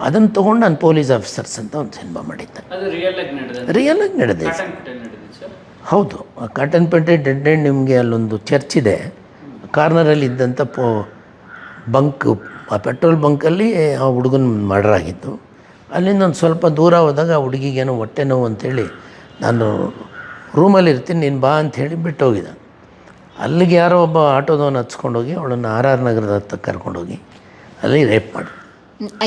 ಅದನ್ನು ತೊಗೊಂಡು ನಾನು ಪೊಲೀಸ್ ಆಫೀಸರ್ಸ್ ಅಂತ ಒಂದು ಸಿನಿಮಾ ಮಾಡಿದ್ದೆ. ಅದು ರಿಯಲ್ ಆಗಿ ನಡೆದ ರಿಯಲ್ ಆಗಿ ನಡೆದಿದೆ. ಕಾಟನ್ ಪೇಟೆ ಹೌದು. ಆ ಕಾಟನ್ಪೇಟೆ ಡೆಡ್ ಎಂಡ್ ನಿಮಗೆ ಅಲ್ಲೊಂದು ಚರ್ಚ್ ಇದೆ. ಕಾರ್ನರಲ್ಲಿ ಇದ್ದಂಥ ಪೋ ಬಂಕ್ ಆ ಪೆಟ್ರೋಲ್ ಬಂಕಲ್ಲಿ ಆ ಹುಡುಗನ ಮರ್ಡರ್ ಆಗಿತ್ತು ಅಲ್ಲಿಂದ ಒಂದು ಸ್ವಲ್ಪ ದೂರ ಹೋದಾಗ ಆ ಹುಡುಗಿಗೇನೋ ಹೊಟ್ಟೆ ನೋವು ಅಂತೇಳಿ ನಾನು ರೂಮಲ್ಲಿ ಇರ್ತೀನಿ ನೀನು ಬಾ ಅಂತ ಹೇಳಿ ಬಿಟ್ಟು ಹೋಗಿದ್ದ ಅಲ್ಲಿಗೆ ಯಾರೋ ಒಬ್ಬ ಆಟೋದವನು ಹಚ್ಕೊಂಡೋಗಿ ಅವಳನ್ನು ಆರ್ ಆರ್ ನಗರದ ಹತ್ರ ಕರ್ಕೊಂಡೋಗಿ ಅಲ್ಲಿ ರೇಪ್ ಮಾಡಿ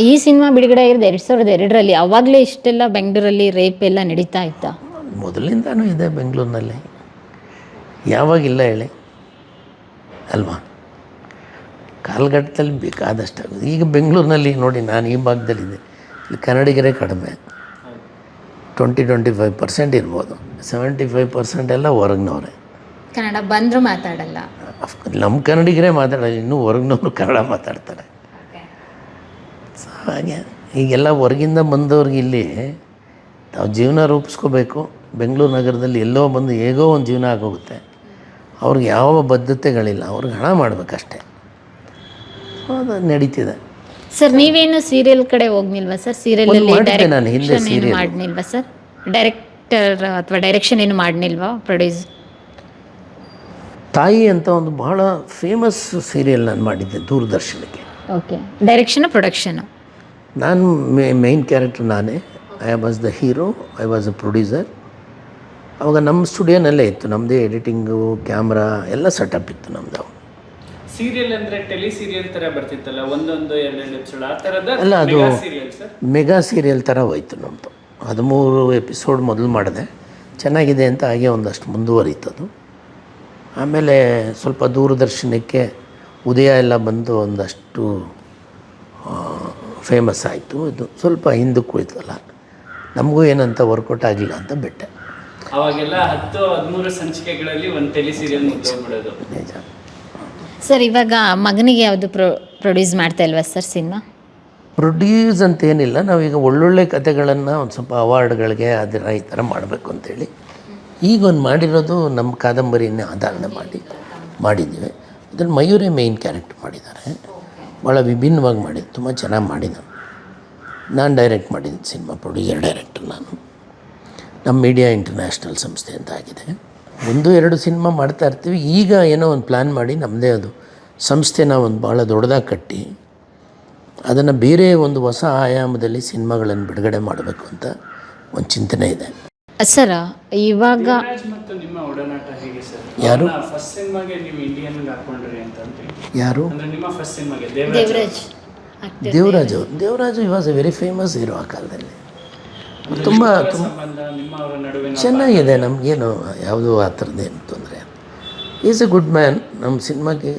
ಈ ಸಿನಿಮಾ ಬಿಡುಗಡೆ ಆಗಿರೋದು ಎರಡು ಸಾವಿರದ ಎರಡರಲ್ಲಿ ಅವಾಗಲೇ ಇಷ್ಟೆಲ್ಲ ಬೆಂಗಳೂರಲ್ಲಿ ರೇಪ್ ಎಲ್ಲ ನಡೀತಾ ಇತ್ತಾ? ಮೊದಲಿಂದನೂ ಇದೆ ಬೆಂಗಳೂರಿನಲ್ಲಿ. ಯಾವಾಗಿಲ್ಲ ಹೇಳಿ. ಅಲ್ವಾ? ಕಾಲಘಟ್ಟದಲ್ಲಿ ಬೇಕಾದಷ್ಟು ಈಗ ಬೆಂಗಳೂರಿನಲ್ಲಿ ನೋಡಿ ನಾನು ಈ ಭಾಗದಲ್ಲಿದ್ದೆ. ಇಲ್ಲಿ ಕನ್ನಡಿಗರೇ ಕಡಿಮೆ. ಟ್ವೆಂಟಿ ಟ್ವೆಂಟಿ ಫೈವ್ ಪರ್ಸೆಂಟ್ ಇರ್ಬೋದು. ಸೆವೆಂಟಿ ಫೈವ್ ಪರ್ಸೆಂಟ್ ಎಲ್ಲ ಹೊರಗಿನವ್ರೆ. ಕನ್ನಡ ಬಂದರೂ ಮಾತಾಡಲ್ಲ. ನಮ್ಮ ಕನ್ನಡಿಗರೇ ಮಾತಾಡೋಲ್ಲ ಇನ್ನೂ ಹೊರಗಿನವರು ಕನ್ನಡ ಮಾತಾಡ್ತಾರೆ. ಸೊ ಹಾಗೆ ಈಗೆಲ್ಲ ಹೊರಗಿಂದ ಬಂದವ್ರಿಗೆ ಇಲ್ಲಿ ತಾವು ಜೀವನ ರೂಪಿಸ್ಕೋಬೇಕು. ಬೆಂಗಳೂರು ನಗರದಲ್ಲಿ ಎಲ್ಲೋ ಬಂದು ಹೇಗೋ ಒಂದು ಜೀವನ ಆಗೋಗುತ್ತೆ. ಅವ್ರಿಗೆ ಯಾವ ಬದ್ಧತೆಗಳಿಲ್ಲ ಅವ್ರಿಗೆ ಹಣ ಮಾಡಬೇಕಷ್ಟೇ. ಅದು ನಡೀತಿದೆ. ಸರ್ ನೀವೇನು ಸೀರಿಯಲ್ ಕಡೆ ಹೋಗ್ನಿಲ್ವಾ ಸರ್ ಸೀರಿಯಲ್ ಅಲ್ಲಿ ಮಾಡಿದ್ದೆ ನಾನು ಹಿಂದೆ ಡೈರೆಕ್ಷನ್ ಏನು serial. ಮಾಡ್ನಿಲ್ವಾ ಸರ್ ಡೈರೆಕ್ಟರ್ ಅಥವಾ ಡೈರೆಕ್ಷನ್ ಏನು ಮಾಡ್ನಿಲ್ವಾ ಪ್ರೊಡ್ಯೂಸ್ ತಾಯಿ ಅಂತ ಒಂದು ಬಹಳ ಫೇಮಸ್ ಸೀರಿಯಲ್ ನಾನು ಮಾಡಿದ್ದೆ ದೂರದರ್ಶನಕ್ಕೆ. ಓಕೆ ಡೈರೆಕ್ಷನ್ ಪ್ರೊಡಕ್ಷನ್ ನಾನು ಮೇ ಮೇಯ್ನ್ ಕ್ಯಾರೆಕ್ಟರ್ ನಾನೇ. I was the hero I was a producer ಅವಾಗ ನಮ್ಮ ಸ್ಟುಡಿಯೋನಲ್ಲೇ ಇತ್ತು. ನಮ್ಮದೇ ಎಡಿಟಿಂಗು ಕ್ಯಾಮ್ರಾ ಎಲ್ಲ ಸೆಟಪ್ ಇತ್ತು ನಮ್ಮದು ಸೀರಿಯಲ್ ಅಂದ್ರೆ ಟೆಲಿ ಸೀರಿಯಲ್ ತರ ಬರ್ತಿತ್ತಲ್ಲ ಒಂದೊಂದು ಎರಡೆರಡು ಎಪಿಸೋಡ್ ಆ ತರದ ಅಲ್ಲ, ಅದು- ಸೀರಿಯಲ್ ಸರ್ ಮೆಗಾ ಸೀರಿಯಲ್ ಥರ ಹೋಯ್ತು ನಮ್ಮದು ಹದಿಮೂರು ಎಪಿಸೋಡ್ ಮೊದಲು ಮಾಡಿದೆ. ಚೆನ್ನಾಗಿದೆ ಅಂತ ಹಾಗೆ ಒಂದಷ್ಟು ಮುಂದುವರಿತದು ಆಮೇಲೆ ಸ್ವಲ್ಪ ದೂರದರ್ಶನಕ್ಕೆ ಉದಯ ಎಲ್ಲ ಬಂದು ಒಂದಷ್ಟು ಫೇಮಸ್ ಆಯಿತು. ಇದು ಸ್ವಲ್ಪ ಹಿಂದಕ್ಕೆ ಹೋಯ್ತಲ್ಲ. ನಮಗೂ ಏನಂತ ವರ್ಕೌಟ್ ಆಗಲಿಲ್ಲ ಅಂತ ಬಿಟ್ಟೆ. ಅವಾಗೆಲ್ಲ ಹತ್ತು ಹದಿಮೂರು ಸಂಚಿಕೆಗಳಲ್ಲಿ ಒಂದು ಟೆಲಿ ಸೀರಿಯಲ್ ನಿಜ. ಸರ್, ಇವಾಗ ಮಗನಿಗೆ ಯಾವುದು ಪ್ರೊ, ಪ್ರೊಡ್ಯೂಸ್ ಮಾಡ್ತಾ ಇಲ್ವಾ ಸರ್ ಸಿನಿಮಾ? ಪ್ರೊಡ್ಯೂಸ್ ಅಂತ ಏನಿಲ್ಲ ನಾವೀಗ ಒಳ್ಳೊಳ್ಳೆ ಕಥೆಗಳನ್ನು ಒಂದು ಸ್ವಲ್ಪ ಅವಾರ್ಡ್ಗಳಿಗೆ ಅದರ ಈ ಥರ ಮಾಡಬೇಕು ಅಂತೇಳಿ. ಈಗ ಒಂದು ಮಾಡಿರೋದು ನಮ್ಮ ಕಾದಂಬರಿನೇ ಆಧಾರಣೆ ಮಾಡಿ, ಮಾಡಿದ್ದೀವಿ. ಅದ್ರಲ್ಲಿ ಮಯೂರೇ ಮೇಯ್ನ್ ಕ್ಯಾರೆಕ್ಟ್ ಮಾಡಿದ್ದಾರೆ. ಭಾಳ ವಿಭಿನ್ನವಾಗಿ ಮಾಡಿದ್ದು ತುಂಬ ಚೆನ್ನಾಗಿ ಮಾಡಿದ್ದಾನೆ ನಾನು ಡೈರೆಕ್ಟ್ ಮಾಡಿದ್ದೀನಿ ಸಿನಿಮಾ ಪ್ರೊಡ್ಯೂಸರ್ ಡೈರೆಕ್ಟರ್ ನಾನು. ನಮ್ಮ ಮೀಡಿಯಾ ಇಂಟರ್ನ್ಯಾಷನಲ್ ಸಂಸ್ಥೆ ಅಂತ ಆಗಿದೆ. ಒಂದು ಎರಡು ಸಿನಿಮಾ ಮಾಡ್ತಾ ಇರ್ತೀವಿ. ಈಗ ಏನೋ ಒಂದು ಪ್ಲ್ಯಾನ್ ಮಾಡಿ ನಮ್ಮದೇ ಅದು. ಸಂಸ್ಥೆನ ಒಂದು ಭಾಳ ದೊಡ್ಡದಾಗಿ ಕಟ್ಟಿ ಅದನ್ನು ಬೇರೆ ಒಂದು ಹೊಸ ಆಯಾಮದಲ್ಲಿ ಸಿನಿಮಾಗಳನ್ನು ಬಿಡುಗಡೆ ಮಾಡಬೇಕು ಅಂತ ಒಂದು ಚಿಂತನೆ ಇದೆ. ಸರ ಇವಾಗ ರಾಜ್ ಮತ್ತು ನಿಮ್ಮ ಒಡನಾಟ ಹೇಗೆ ಸರ್? ಯಾರು? ಫಸ್ಟ್ ಸಿನಿಮಾಗೆ ನೀವು ಇಂಡಿಯನ್ ಹಾಕೊಂಡ್ರಿ ಅಂತ ಅಂತೀವಿ ಯಾರು? ಅಂದ್ರೆ ನಿಮ್ಮ ಫಸ್ಟ್ ಸಿನಿಮಾಗೆ Devaraj Devaraj Devaraju Devaraju he was a very famous hero ಆ ಕಾಲದಲ್ಲಿ. ತುಂಬ ಚೆನ್ನಾಗಿದೆ ನಮಗೇನು ಯಾವುದೋ ಆ ಥರದ್ದೇನು ತೊಂದರೆ ಈಸ್ ಎ ಗುಡ್ ಮ್ಯಾನ್ ನಮ್ಮ ಸಿನಿಮಾಗೆ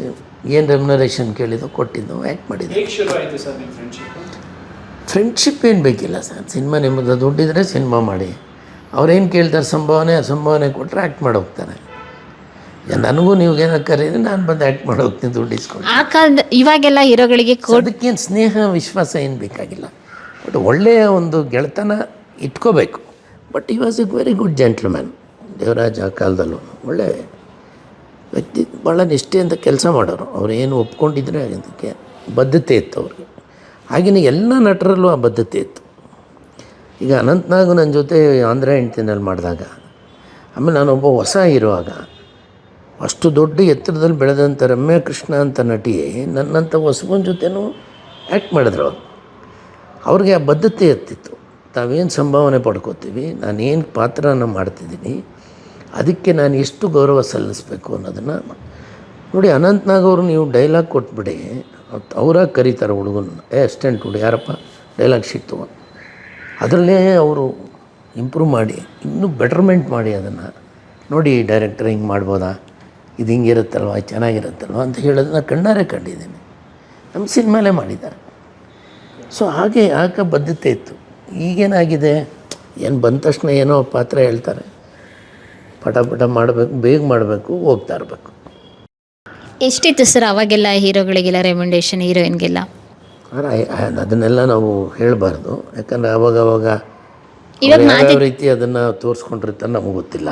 ಏನು ರೆಮ್ಯುನರೇಷನ್ ಕೇಳಿದ್ದು ಕೊಟ್ಟಿದ್ದು ಆ್ಯಕ್ಟ್ ಮಾಡಿದ್ದು. ಫ್ರೆಂಡ್ಶಿಪ್ ಫ್ರೆಂಡ್ಶಿಪ್ ಏನು ಬೇಕಿಲ್ಲ ಸರ್. ಸಿನಿಮಾ ನಿಮ್ಮದು ದುಡ್ಡಿದ್ರೆ ಸಿನಿಮಾ ಮಾಡಿ. ಅವ್ರೇನು ಕೇಳ್ತಾರೆ ಸಂಭಾವನೆ ಅಸಂಭಾವನೆ ಕೊಟ್ಟರೆ ಆ್ಯಕ್ಟ್ ಮಾಡೋಗ್ತಾರೆ. ನನಗೂ ನೀವು ಏನೋ ಕರೀರಿ ನಾನು ಬಂದು ಆ್ಯಕ್ಟ್ ಮಾಡೋಗ್ತೀನಿ ದುಡ್ಡು ಇಸ್ಕೊಂಡು. ಆ ಕಾಲದ ಇವಾಗೆಲ್ಲ ಹೀರೋಗಳಿಗೆ ಅದಕ್ಕೇನು ಸ್ನೇಹ ವಿಶ್ವಾಸ ಏನು ಬೇಕಾಗಿಲ್ಲ. ಬಟ್ ಒಳ್ಳೆಯ ಒಂದು ಗೆಳೆತನ ಇಟ್ಕೋಬೇಕು. But he was a very good gentleman Devaraj ಆ ಕಾಲದಲ್ಲೂ ಒಳ್ಳೆ ವ್ಯಕ್ತಿ ಭಾಳ ನಿಷ್ಠೆಯಿಂದ ಕೆಲಸ ಮಾಡೋರು. ಅವ್ರು ಏನು ಒಪ್ಕೊಂಡಿದ್ರೆ ಅದಕ್ಕೆ ಬದ್ಧತೆ ಇತ್ತು ಅವ್ರಿಗೆ. ಆಗಿನ ಎಲ್ಲ ನಟರಲ್ಲೂ ಆ ಬದ್ಧತೆ ಇತ್ತು. ಈಗ ಅನಂತ್ನಾಗು ನನ್ನ ಜೊತೆ ಆಂಧ್ರ ಹೆಂಡ್ತಿನಲ್ಲಿ ಮಾಡಿದಾಗ, ಆಮೇಲೆ ನಾನೊಬ್ಬ ಹೊಸ ಇರುವಾಗ ಅಷ್ಟು ದೊಡ್ಡ ಎತ್ತರದಲ್ಲಿ ಬೆಳೆದಂಥ ರಮ್ಯಾ ಕೃಷ್ಣ ಅಂತ ನಟಿ ನನ್ನಂಥ ಹೊಸಬನ ಜೊತೆನೂ ಆ್ಯಕ್ಟ್ ಮಾಡಿದ್ರು ಅವರು. ಅವ್ರಿಗೆ ಆ ಬದ್ಧತೆ ಎತ್ತಿತ್ತು ತಾವೇನು ಸಂಭಾವನೆ ಪಡ್ಕೋತೀವಿ, ನಾನೇನು ಪಾತ್ರನ ಮಾಡ್ತಿದ್ದೀನಿ, ಅದಕ್ಕೆ ನಾನು ಎಷ್ಟು ಗೌರವ ಸಲ್ಲಿಸಬೇಕು ಅನ್ನೋದನ್ನು ನೋಡಿ ಅನಂತ್ನಾಗ್ ಅವರು ನೀವು ಡೈಲಾಗ್ ಕೊಟ್ಬಿಡಿ, ಅವರಾಗ ಕರೀತಾರೆ ಹುಡುಗನ, ಏ ಅಸ್ಟೆಂಟ್ ಹುಡುಗ ಯಾರಪ್ಪ, ಡೈಲಾಗ್ ತೊಗೊಂಡು ಅದರಲ್ಲೇ ಅವರು ಇಂಪ್ರೂವ್ ಮಾಡಿ, ಇನ್ನೂ ಬೆಟರ್ಮೆಂಟ್ ಮಾಡಿ ಅದನ್ನು. ನೋಡಿ ಡೈರೆಕ್ಟರ್ ಹಿಂಗೆ ಮಾಡ್ಬೋದಾ, ಇದು ಹಿಂಗಿರುತ್ತಲ್ವ ಚೆನ್ನಾಗಿರುತ್ತಲ್ವ ಅಂತ ಹೇಳೋದನ್ನ ಕಣ್ಣಾರೆ ಕಂಡಿದ್ದೀನಿ. ನಮ್ಮ ಸಿನಿಮಾಲೇ ಮಾಡಿದ್ದಾರೆ. ಸೊ ಹಾಗೆ ಯಾಕೆ ಬದ್ಧತೆ ಇತ್ತು? ಈಗೇನಾಗಿದೆ? ಏನು ಬಂದ ತಕ್ಷಣ ಏನೋ ಪಾತ್ರ ಹೇಳ್ತಾರೆ. ಪಟ ಪಟ ಮಾಡಬೇಕು ಬೇಗ ಮಾಡಬೇಕು ಹೋಗ್ತಾ ಇರಬೇಕು. ಎಷ್ಟಿತ್ತು ಸರ್ ಅವಾಗೆಲ್ಲ ಹೀರೋಗಳಿಗೆಲ್ಲ ರೆಮ್ಯುಂಡೇಷನ್ ಹೀರೋಯಿನ್ಗೆಲ್ಲ? ಅದನ್ನೆಲ್ಲ ನಾವು ಹೇಳಬಾರ್ದು. ಯಾಕಂದರೆ ಅವಾಗ ಅವಾಗ ಯಾವ್ಯಾವ ರೀತಿ ಅದನ್ನು ತೋರಿಸ್ಕೊಂಡಿರ್ತಾರೆ ನಮಗೆ ಗೊತ್ತಿಲ್ಲ.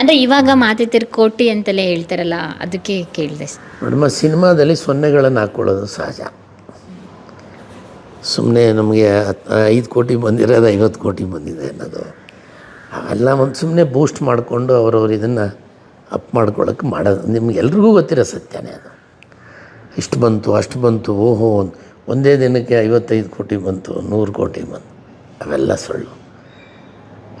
ಅಂದರೆ ಇವಾಗ ಮಾತಿತ್ತಿರ ಕೋಟಿ ಅಂತಲೇ ಹೇಳ್ತಾರಲ್ಲ ಅದಕ್ಕೆ ಕೇಳಿದೆ ನಮ್ಮ ಸಿನಿಮಾದಲ್ಲಿ ಸೊನ್ನೆಗಳನ್ನು ಹಾಕ್ಕೊಳ್ಳೋದು ಸಹಜ. ಸುಮ್ಮನೆ ನಮಗೆ ಐದು ಕೋಟಿ ಬಂದಿರೋದು ಐವತ್ತು ಕೋಟಿ ಬಂದಿದೆ ಅನ್ನೋದು. ಅವೆಲ್ಲ ಒಂದು ಸುಮ್ಮನೆ ಬೂಸ್ಟ್ ಮಾಡಿಕೊಂಡು ಅವರವ್ರು ಇದನ್ನು ಅಪ್ ಮಾಡ್ಕೊಳ್ಳೋಕೆ ಮಾಡೋದು. ನಿಮ್ಗೆಲ್ರಿಗೂ ಗೊತ್ತಿರೋ ಸತ್ಯನೇ ಅದು. ಇಷ್ಟು ಬಂತು, ಅಷ್ಟು ಬಂತು, ಓಹೋ, ಒಂದೇ ದಿನಕ್ಕೆ ಐವತ್ತೈದು ಕೋಟಿ ಬಂತು, ನೂರು ಕೋಟಿ ಬಂತು. ಅವೆಲ್ಲ ಸುಳ್ಳು.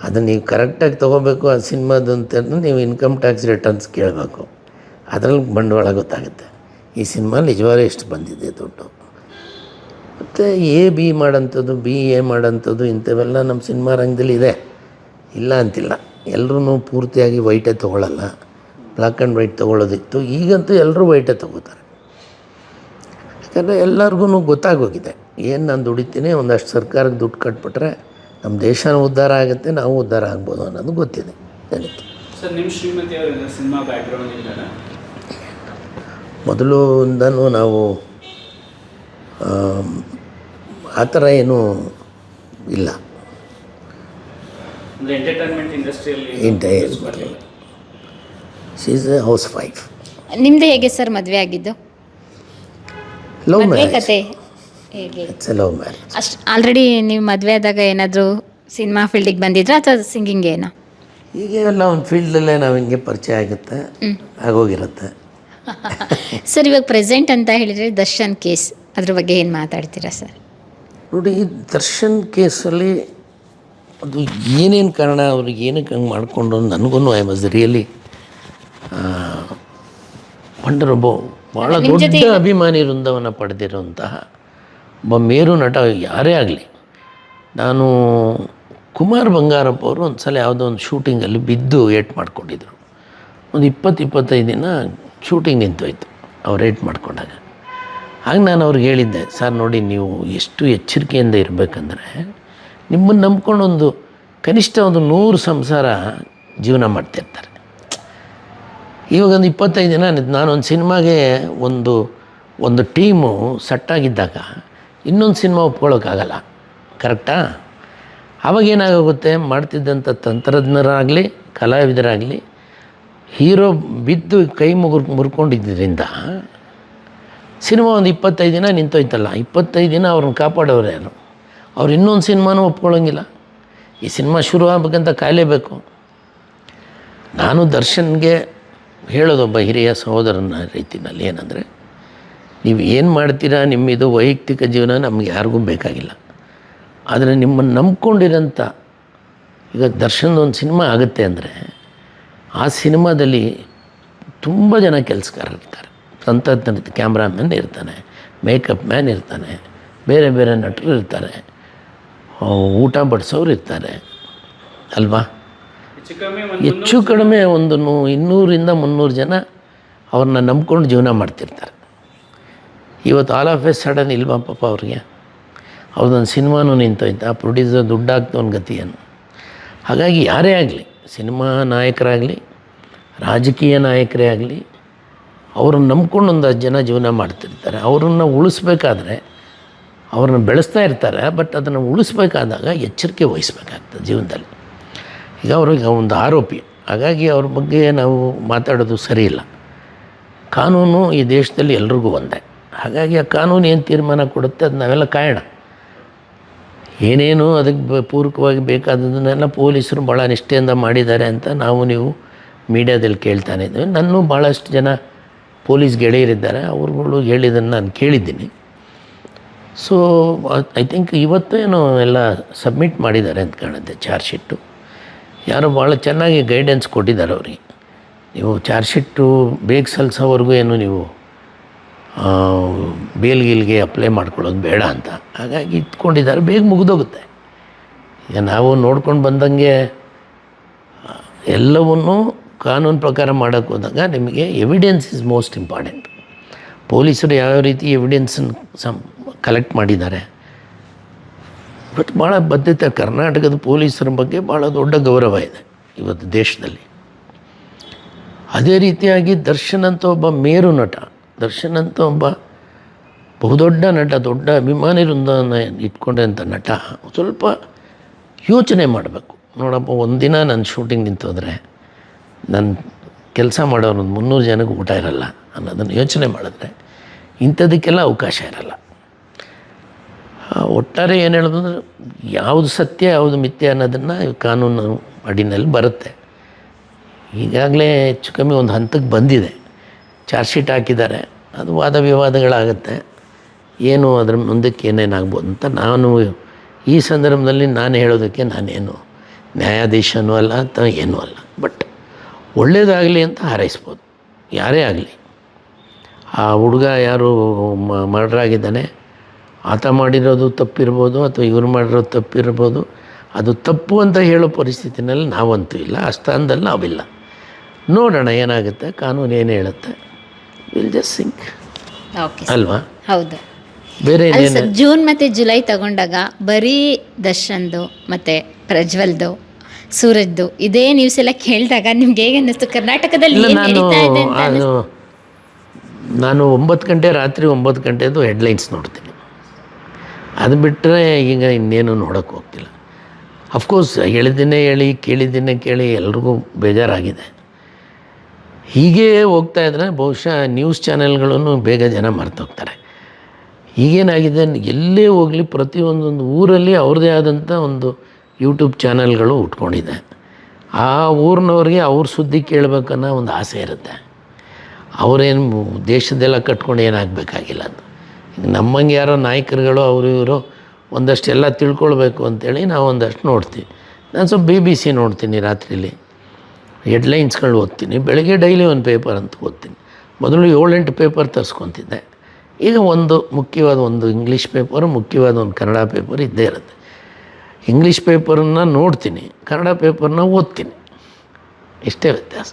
ಅದನ್ನು ನೀವು ಕರೆಕ್ಟಾಗಿ ತೊಗೋಬೇಕು ಆ ಸಿನಿಮಾದಂತ ನೀವು ಇನ್ಕಮ್ ಟ್ಯಾಕ್ಸ್ ರಿಟರ್ನ್ಸ್ ಕೇಳಬೇಕು. ಅದರಲ್ಲಿ ಬಂಡವಾಳ ಗೊತ್ತಾಗುತ್ತೆ. ಈ ಸಿನಿಮಾ ನಿಜವಾಗ್ಲೂ ಎಷ್ಟು ಬಂದಿದೆ ದುಡ್ಡು. ಮತ್ತು ಎ ಬಿ ಮಾಡೋಂಥದ್ದು ಬಿ ಎ ಮಾಡೋಂಥದ್ದು ಇಂಥವೆಲ್ಲ ನಮ್ಮ ಸಿನಿಮಾ ರಂಗದಲ್ಲಿ ಇದೆ. ಇಲ್ಲ ಅಂತಿಲ್ಲ. ಎಲ್ಲರೂ ಪೂರ್ತಿಯಾಗಿ ವೈಟೇ ತೊಗೊಳ್ಳಲ್ಲ ಬ್ಲ್ಯಾಕ್ ಆ್ಯಂಡ್ ವೈಟ್ ತೊಗೊಳ್ಳೋದಿತ್ತು ಈಗಂತೂ ಎಲ್ಲರೂ ವೈಟೇ ತೊಗೋತಾರೆ. ಯಾಕಂದರೆ ಎಲ್ಲರಿಗೂ ಗೊತ್ತಾಗೋಗಿದೆ. ಏನು ನಾನು ದುಡಿತೀನಿ ಒಂದಷ್ಟು ಸರ್ಕಾರಕ್ಕೆ ದುಡ್ಡು ಕಟ್ಬಿಟ್ರೆ ನಮ್ಮ ದೇಶನೂ ಉದ್ಧಾರ ಆಗುತ್ತೆ ನಾವು ಉದ್ಧಾರ ಆಗ್ಬೋದು ಅನ್ನೋದು ಗೊತ್ತಿದೆ ನನಗೆ. ಸರ್ ನಿಮ್ಮ ಶ್ರೀಮತಿ ಸಿನಿಮಾ ಬ್ಯಾಕ್ಗ್ರೌಂಡ್ ಇಂದ ಮೊದಲಿಂದನೂ ನಾವು ಆ ಥರ ಏನೂ ಇಲ್ಲ. ಎಂಟರ್ಟೈನ್ಮೆಂಟ್ ಇಂಡಸ್ಟ್ರಿಯಲ್ಲಿ ಇಂಟೆ ಬರಲಿಲ್ಲ she is a housewife ನಿಮ್ಮದು ಹೇಗೆ ಸರ್ ಮದುವೆ ಆಗಿದ್ದು? ಲವ್ ಕತೆ ಹೇಗೆ? ಲವ್ ಮ್ಯಾರೇಜ್ ಅಷ್ಟು ಆಲ್ರೆಡಿ ನೀವು ಮದುವೆ ಆದಾಗ ಏನಾದರೂ ಸಿನಿಮಾ ಫೀಲ್ಡಿಗೆ ಬಂದಿದ್ರಾ ಅಥವಾ ಸಿಂಗಿಂಗ್ ಏನೋ? ಈಗ ಎಲ್ಲ ಒಂದು ಫೀಲ್ಡಲ್ಲೇ ನಾವು ಹಿಂಗೆ ಪರಿಚಯ ಆಗುತ್ತೆ. ಆಗೋಗಿರುತ್ತೆ. ಸರ್ ಇವಾಗ ಪ್ರೆಸೆಂಟ್ ಅಂತ ಹೇಳಿದರೆ ದರ್ಶನ್ ಕೇಸ್ ಅದ್ರ ಬಗ್ಗೆ ಏನು ಮಾತಾಡ್ತೀರಾ ಸರ್? ನೋಡಿ ಈ ದರ್ಶನ್ ಕೇಸಲ್ಲಿ ಅದು ಏನೇನು ಕಾರಣ ಅವ್ರಿಗೆ ಏನಕ್ಕೆ ಹಂಗೆ ಮಾಡಿಕೊಂಡು ನನಗೂ ಐ ವಾಸ್ ರಿಯಲಿ ವಂಡರ್ ಒಬ್ಬ ಭಾಳ ದೊಡ್ಡ ಅಭಿಮಾನಿ ವೃಂದವನ್ನು ಪಡೆದಿರುವಂತಹ ಒಬ್ಬ ಮೇರು ನಟ ಯಾರೇ ಆಗಲಿ ನಾನು ಕುಮಾರ್ ಬಂಗಾರಪ್ಪ ಅವರು ಒಂದು ಸಲ ಯಾವುದೋ ಒಂದು ಶೂಟಿಂಗಲ್ಲಿ ಬಿದ್ದು ಏಟ್ ಮಾಡ್ಕೊಂಡಿದ್ರು. ಒಂದು ಇಪ್ಪತ್ತು ಇಪ್ಪತ್ತೈದು ದಿನ ಶೂಟಿಂಗ್ ನಿಂತೋಯ್ತು. ಅವ್ರು ರೇಟ್ ಮಾಡಿಕೊಂಡಾಗ. ಹಾಗೆ ನಾನು ಅವ್ರಿಗೆ ಹೇಳಿದ್ದೆ, ಸರ್ ನೋಡಿ, ನೀವು ಎಷ್ಟು ಎಚ್ಚರಿಕೆಯಿಂದ ಇರಬೇಕಂದ್ರೆ ನಿಮ್ಮನ್ನು ನಂಬ್ಕೊಂಡೊಂದು ಕನಿಷ್ಠ ಒಂದು ನೂರು ಸಂಸಾರ ಜೀವನ ಮಾಡ್ತಿರ್ತಾರೆ. ಇವಾಗ ಒಂದು ಇಪ್ಪತ್ತೈದು ದಿನ ನಾನೊಂದು ಸಿನಿಮಾಗೆ ಒಂದು ಒಂದು ಟೀಮು ಸಟ್ಟಾಗಿದ್ದಾಗ ಇನ್ನೊಂದು ಸಿನಿಮಾ ಒಪ್ಕೊಳ್ಳೋಕ್ಕಾಗಲ್ಲ. ಕರೆಕ್ಟಾ? ಆವಾಗೇನಾಗುತ್ತೆ ಮಾಡ್ತಿದ್ದಂಥ ತಂತ್ರಜ್ಞರಾಗಲಿ, ಕಲಾವಿದರಾಗಲಿ ಹೀರೋ ಬಿದ್ದು ಕೈ ಮುಗುರ್ ಮುರ್ಕೊಂಡಿದ್ದರಿಂದ ಸಿನಿಮಾ ಒಂದು ಇಪ್ಪತ್ತೈದು ದಿನ ನಿಂತೋಯ್ತಲ್ಲ, ಇಪ್ಪತ್ತೈದು ದಿನ ಅವ್ರನ್ನ ಕಾಪಾಡೋರು ಯಾರು? ಅವ್ರು ಇನ್ನೊಂದು ಸಿನಿಮಾನೂ ಒಪ್ಕೊಳ್ಳೋಂಗಿಲ್ಲ. ಈ ಸಿನಿಮಾ ಶುರು ಆಗ್ಬೇಕಂತ ಕಾಯಲೇಬೇಕು ನಾನು ದರ್ಶನ್ಗೆ ಹೇಳೋದೊಬ್ಬ ಹಿರಿಯ ಸಹೋದರನ ರೀತಿಯಲ್ಲಿ ಏನಂದರೆ, ನೀವು ಏನು ಮಾಡ್ತೀರಾ ನಿಮ್ಮಿದು ವೈಯಕ್ತಿಕ ಜೀವನ ನಮ್ಗೆ ಯಾರಿಗೂ ಬೇಕಾಗಿಲ್ಲ. ಆದರೆ ನಿಮ್ಮನ್ನು ನಂಬ್ಕೊಂಡಿರೋಂಥ, ಈಗ ದರ್ಶನದೊಂದು ಸಿನಿಮಾ ಆಗುತ್ತೆ ಅಂದರೆ ಆ ಸಿನಿಮಾದಲ್ಲಿ ತುಂಬ ಜನ ಕೆಲಸಗಾರರು ಇರ್ತಾರೆ. ತಂತ್ರಜ್ಞ ಕ್ಯಾಮ್ರಾಮ್ಯಾನ್ ಇರ್ತಾನೆ ಮೇಕಪ್ ಮ್ಯಾನ್ ಇರ್ತಾನೆ ಬೇರೆ ಬೇರೆ ನಟರು ಇರ್ತಾರೆ ಊಟ ಬಡಿಸೋರು ಇರ್ತಾರೆ ಅಲ್ವಾ? ಹೆಚ್ಚು ಕಡಿಮೆ ಒಂದು ನೂ ಇನ್ನೂರಿಂದ ಮುನ್ನೂರು ಜನ ಅವ್ರನ್ನ ನಂಬ್ಕೊಂಡು ಜೀವನ ಮಾಡ್ತಿರ್ತಾರೆ. ಇವತ್ತು ಆಲ್ ಆಫ್ ಎ ಸಡನ್ ಇಲ್ವಾ ಪಾಪ ಅವ್ರಿಗೆ? ಅವ್ರದ್ದೊಂದು ಸಿನಿಮಾನೂ ನಿಂತೋಯ್ತು ಆ ಪ್ರೊಡ್ಯೂಸರ್ ದುಡ್ಡು ಹಾಕ್ತವನ ಗತಿಯನ್ನು. ಹಾಗಾಗಿ ಯಾರೇ ಆಗಲಿ ಸಿನಿಮಾ ನಾಯಕರಾಗಲಿ, ರಾಜಕೀಯ ನಾಯಕರೇ ಆಗಲಿ, ಅವ್ರನ್ನ ನಂಬ್ಕೊಂಡು ಒಂದು ಹತ್ತು ಜನ ಜೀವನ ಮಾಡ್ತಿರ್ತಾರೆ. ಅವ್ರನ್ನ ಉಳಿಸ್ಬೇಕಾದ್ರೆ ಅವ್ರನ್ನ ಬೆಳೆಸ್ತಾ ಇರ್ತಾರೆ, ಬಟ್ ಅದನ್ನು ಉಳಿಸ್ಬೇಕಾದಾಗ ಎಚ್ಚರಿಕೆ ವಹಿಸ್ಬೇಕಾಗ್ತದೆ ಜೀವನದಲ್ಲಿ. ಈಗ ಅವ್ರಿಗೆ ಒಂದು ಆರೋಪಿ. ಹಾಗಾಗಿ ಅವ್ರ ಬಗ್ಗೆ ನಾವು ಮಾತಾಡೋದು ಸರಿ ಇಲ್ಲ. ಕಾನೂನು ಈ ದೇಶದಲ್ಲಿ ಎಲ್ರಿಗೂ ಒಂದೇ. ಹಾಗಾಗಿ ಆ ಕಾನೂನು ಏನು ತೀರ್ಮಾನ ಕೊಡುತ್ತೆ, ಅದು ನಾವೆಲ್ಲ ಕಾಯೋಣ. ಏನೇನು ಅದಕ್ಕೆ ಬ- ಪೂರಕವಾಗಿ ಬೇಕಾದದನ್ನೆಲ್ಲ ಪೊಲೀಸರು ಭಾಳ ನಿಷ್ಠೆಯಿಂದ ಮಾಡಿದ್ದಾರೆ ಅಂತ ನಾವು ನೀವು ಮೀಡ್ಯಾದಲ್ಲಿ ಕೇಳ್ತಾನೆ ಇದ್ದೀವಿ. ನನ್ನ ಭಾಳಷ್ಟು ಜನ ಪೊಲೀಸ್ ಗೆಳೆಯರಿದ್ದಾರೆ. ಅವ್ರುಗಳು ಹೇಳಿದ್ದನ್ನು ನಾನು ಕೇಳಿದ್ದೀನಿ. ಸೊ ಐ ಥಿಂಕ್ ಇವತ್ತೇನೋ ಎಲ್ಲ ಸಬ್ಮಿಟ್ ಮಾಡಿದ್ದಾರೆ ಅಂತ ಕಾಣುತ್ತೆ ಚಾರ್ಜ್ ಶೀಟು ಯಾರೋ ಭಾಳ ಚೆನ್ನಾಗಿ ಗೈಡೆನ್ಸ್ ಕೊಟ್ಟಿದ್ದಾರೆ ಅವ್ರಿಗೆ. ನೀವು ಚಾರ್ಜ್ ಶೀಟು ಬೇಗ ಸಲ್ಲಿಸೋವರೆಗೂ ಏನು ನೀವು ಬೇಲ್ ಗೀಲ್ಗೆ ಅಪ್ಲೈ ಮಾಡ್ಕೊಳ್ಳೋದು ಬೇಡ ಅಂತ. ಹಾಗಾಗಿ ಇಟ್ಕೊಂಡಿದ್ದಾರೆ, ಬೇಗ ಮುಗಿದೋಗುತ್ತೆ. ಈಗ ನಾವು ನೋಡ್ಕೊಂಡು ಬಂದಂಗೆ, ಎಲ್ಲವನ್ನು ಕಾನೂನು ಪ್ರಕಾರ ಮಾಡೋಕ್ಕೆ ಹೋದಾಗ ನಿಮಗೆ ಎವಿಡೆನ್ಸ್ ಇಸ್ ಮೋಸ್ಟ್ ಇಂಪಾರ್ಟೆಂಟ್ ಪೊಲೀಸರು ಯಾವ ರೀತಿ ಎವಿಡೆನ್ಸನ್ನು ಸಮ್ ಕಲೆಕ್ಟ್ ಮಾಡಿದ್ದಾರೆ. ಬಟ್ ಭಾಳ ಬದ್ಧತೆ, ಕರ್ನಾಟಕದ ಪೊಲೀಸರ ಬಗ್ಗೆ ಭಾಳ ದೊಡ್ಡ ಗೌರವ ಇದೆ ಇವತ್ತು ದೇಶದಲ್ಲಿ. ಅದೇ ರೀತಿಯಾಗಿ ದರ್ಶನ್ ಅಂತ ಒಬ್ಬ ಮೇರು ನಟ ದರ್ಶನ್ ಅಂತ ಒಬ್ಬ ಬಹುದೊಡ್ಡ ನಟ, ದೊಡ್ಡ ಅಭಿಮಾನಿ ವೃಂದವನ್ನು ಇಟ್ಕೊಂಡಂಥ ನಟ. ಸ್ವಲ್ಪ ಯೋಚನೆ ಮಾಡಬೇಕು. ನೋಡಪ್ಪ, ಒಂದಿನ ನನ್ನ ಶೂಟಿಂಗ್ ನಿಂತೋದ್ರೆ ನನ್ನ ಕೆಲಸ ಮಾಡೋರು ಒಂದು ಮುನ್ನೂರು ಜನಕ್ಕೆ ಊಟ ಇರಲ್ಲ ಅನ್ನೋದನ್ನು ಯೋಚನೆ ಮಾಡಿದ್ರೆ ಇಂಥದಕ್ಕೆಲ್ಲ ಅವಕಾಶ ಇರಲ್ಲ. ಒಟ್ಟಾರೆ ಏನು ಹೇಳೋದಂದ್ರೆ ಯಾವುದು ಸತ್ಯ, ಯಾವುದು ಮಿಥ್ಯ ಅನ್ನೋದನ್ನು ಕಾನೂನು ಅಡಿನಲ್ಲಿ ಬರುತ್ತೆ. ಈಗಾಗಲೇ ಹೆಚ್ಚು ಕಮ್ಮಿ ಒಂದು ಹಂತಕ್ಕೆ ಬಂದಿದೆ. ಚಾರ್ಜ್ ಶೀಟ್ ಹಾಕಿದ್ದಾರೆ. ಅದು ವಾದ ವಿವಾದಗಳಾಗುತ್ತೆ. ಏನು ಅದ್ರ ಮುಂದಕ್ಕೆ ಏನೇನಾಗ್ಬೋದು ಅಂತ ನಾನು ಈ ಸಂದರ್ಭದಲ್ಲಿ ನಾನು ಹೇಳೋದಕ್ಕೆ ನಾನೇನು ನ್ಯಾಯಾಧೀಶನೂ ಅಲ್ಲ ಅಂತ ಏನೂ ಅಲ್ಲ. ಬಟ್ ಒಳ್ಳೆಯದಾಗಲಿ ಅಂತ ಹಾರೈಸ್ಬೋದು. ಯಾರೇ ಆಗಲಿ. ಆ ಹುಡುಗ ಯಾರು ಮರ್ಡರ್ ಆಗಿದ್ದಾನೆ ಆತ ಮಾಡಿರೋದು ತಪ್ಪಿರ್ಬೋದು ಅಥವಾ ಇವ್ರು ಮಾಡಿರೋದು ತಪ್ಪಿರ್ಬೋದು, ಅದು ತಪ್ಪು ಅಂತ ಹೇಳೋ ಪರಿಸ್ಥಿತಿನಲ್ಲಿ ನಾವಂತೂ ಇಲ್ಲ, ಆ ಸ್ಥಾನದಲ್ಲಿ ನಾವಿಲ್ಲ. ನೋಡೋಣ ಏನಾಗುತ್ತೆ, ಕಾನೂನು ಏನು ಹೇಳುತ್ತೆ. ವಿಲ್ ಜಸ್ಟ್ ಸಿಂಕ್ ಓಕೆ ಅಲ್ವಾ? ಹೌದು. ಬೇರೆ ಸರ್ ಜೂನ್ ಮತ್ತು ಜುಲೈ ತಗೊಂಡಾಗ ಬರೀ ದರ್ಶನ್ದು ಮತ್ತು ಪ್ರಜ್ವಲ್ದು ಸೂರಜ್ದು ಇದೇ ನ್ಯೂಸ್ ಎಲ್ಲ ಕೇಳಿದಾಗ ನಿಮ್ಗೆ ಹೇಗೆ ಅನ್ನಿಸ್ತು? ಕರ್ನಾಟಕದಲ್ಲಿ ನಾನು ಇದೆ ಅಂತ ನಾನು ಒಂಬತ್ತು ಗಂಟೆ ರಾತ್ರಿ ಒಂಬತ್ತು ಗಂಟೆದು ಹೆಡ್ಲೈನ್ಸ್ ನೋಡ್ತೀನಿ. ಅದು ಬಿಟ್ಟರೆ ಈಗ ಇನ್ನೇನು ನೋಡೋಕ್ಕೆ ಹೋಗ್ತಿಲ್ಲ. ಅಫ್ಕೋರ್ಸ್ ಹೇಳಿದ್ದೇನೆ ಹೇಳಿ ಕೇಳಿದ್ದೇನೆ ಕೇಳಿ ಎಲ್ರಿಗೂ ಬೇಜಾರಾಗಿದೆ. ಹೀಗೇ ಹೋಗ್ತಾ ಇದ್ರೆ ಬಹುಶಃ ನ್ಯೂಸ್ ಚಾನೆಲ್ಗಳನ್ನು ಬೇಗ ಜನ ಮರ್ತೋಗ್ತಾರೆ. ಈಗೇನಾಗಿದೆ ಎಲ್ಲೇ ಹೋಗಲಿ ಪ್ರತಿಯೊಂದೊಂದು ಊರಲ್ಲಿ ಅವ್ರದ್ದೇ ಆದಂಥ ಒಂದು ಯೂಟ್ಯೂಬ್ ಚಾನೆಲ್ಗಳು ಉಟ್ಕೊಂಡಿದೆ. ಆ ಊರಿನವ್ರಿಗೆ ಅವ್ರ ಸುದ್ದಿ ಕೇಳಬೇಕನ್ನೋ ಒಂದು ಆಸೆ ಇರುತ್ತೆ. ಅವರೇನು ದೇಶದೆಲ್ಲ ಕಟ್ಕೊಂಡು ಏನಾಗಬೇಕಾಗಿಲ್ಲ ಅದು ನಮ್ಮಂಗೆ ಯಾರೋ ನಾಯಕರುಗಳು ಅವರು ಇವರು ಒಂದಷ್ಟು ಎಲ್ಲ ತಿಳ್ಕೊಳ್ಬೇಕು ಅಂತೇಳಿ ನಾವು ಒಂದಷ್ಟು ನೋಡ್ತೀವಿ. ನಾನು ಸ್ವಲ್ಪ ಬಿ ಬಿ ಸಿ ನೋಡ್ತೀನಿ ರಾತ್ರಿಲಿ. ಹೆಡ್ಲೈನ್ಸ್ಗಳು ಓದ್ತೀನಿ. ಬೆಳಗ್ಗೆ ಡೈಲಿ ಒಂದು ಪೇಪರ್ ಅಂತ ಓದ್ತೀನಿ. ಮೊದಲು ಏಳೆಂಟು ಪೇಪರ್ ತರಿಸ್ಕೊತಿದ್ದೆ. ಈಗ ಒಂದು ಮುಖ್ಯವಾದ ಒಂದು ಇಂಗ್ಲೀಷ್ ಪೇಪರು, ಮುಖ್ಯವಾದ ಒಂದು ಕನ್ನಡ ಪೇಪರ್ ಇದ್ದೇ ಇರುತ್ತೆ. ಇಂಗ್ಲೀಷ್ ಪೇಪರನ್ನು ನೋಡ್ತೀನಿ, ಕನ್ನಡ ಪೇಪರ್ನ ಓದ್ತೀನಿ. ಇಷ್ಟೇ ವ್ಯತ್ಯಾಸ.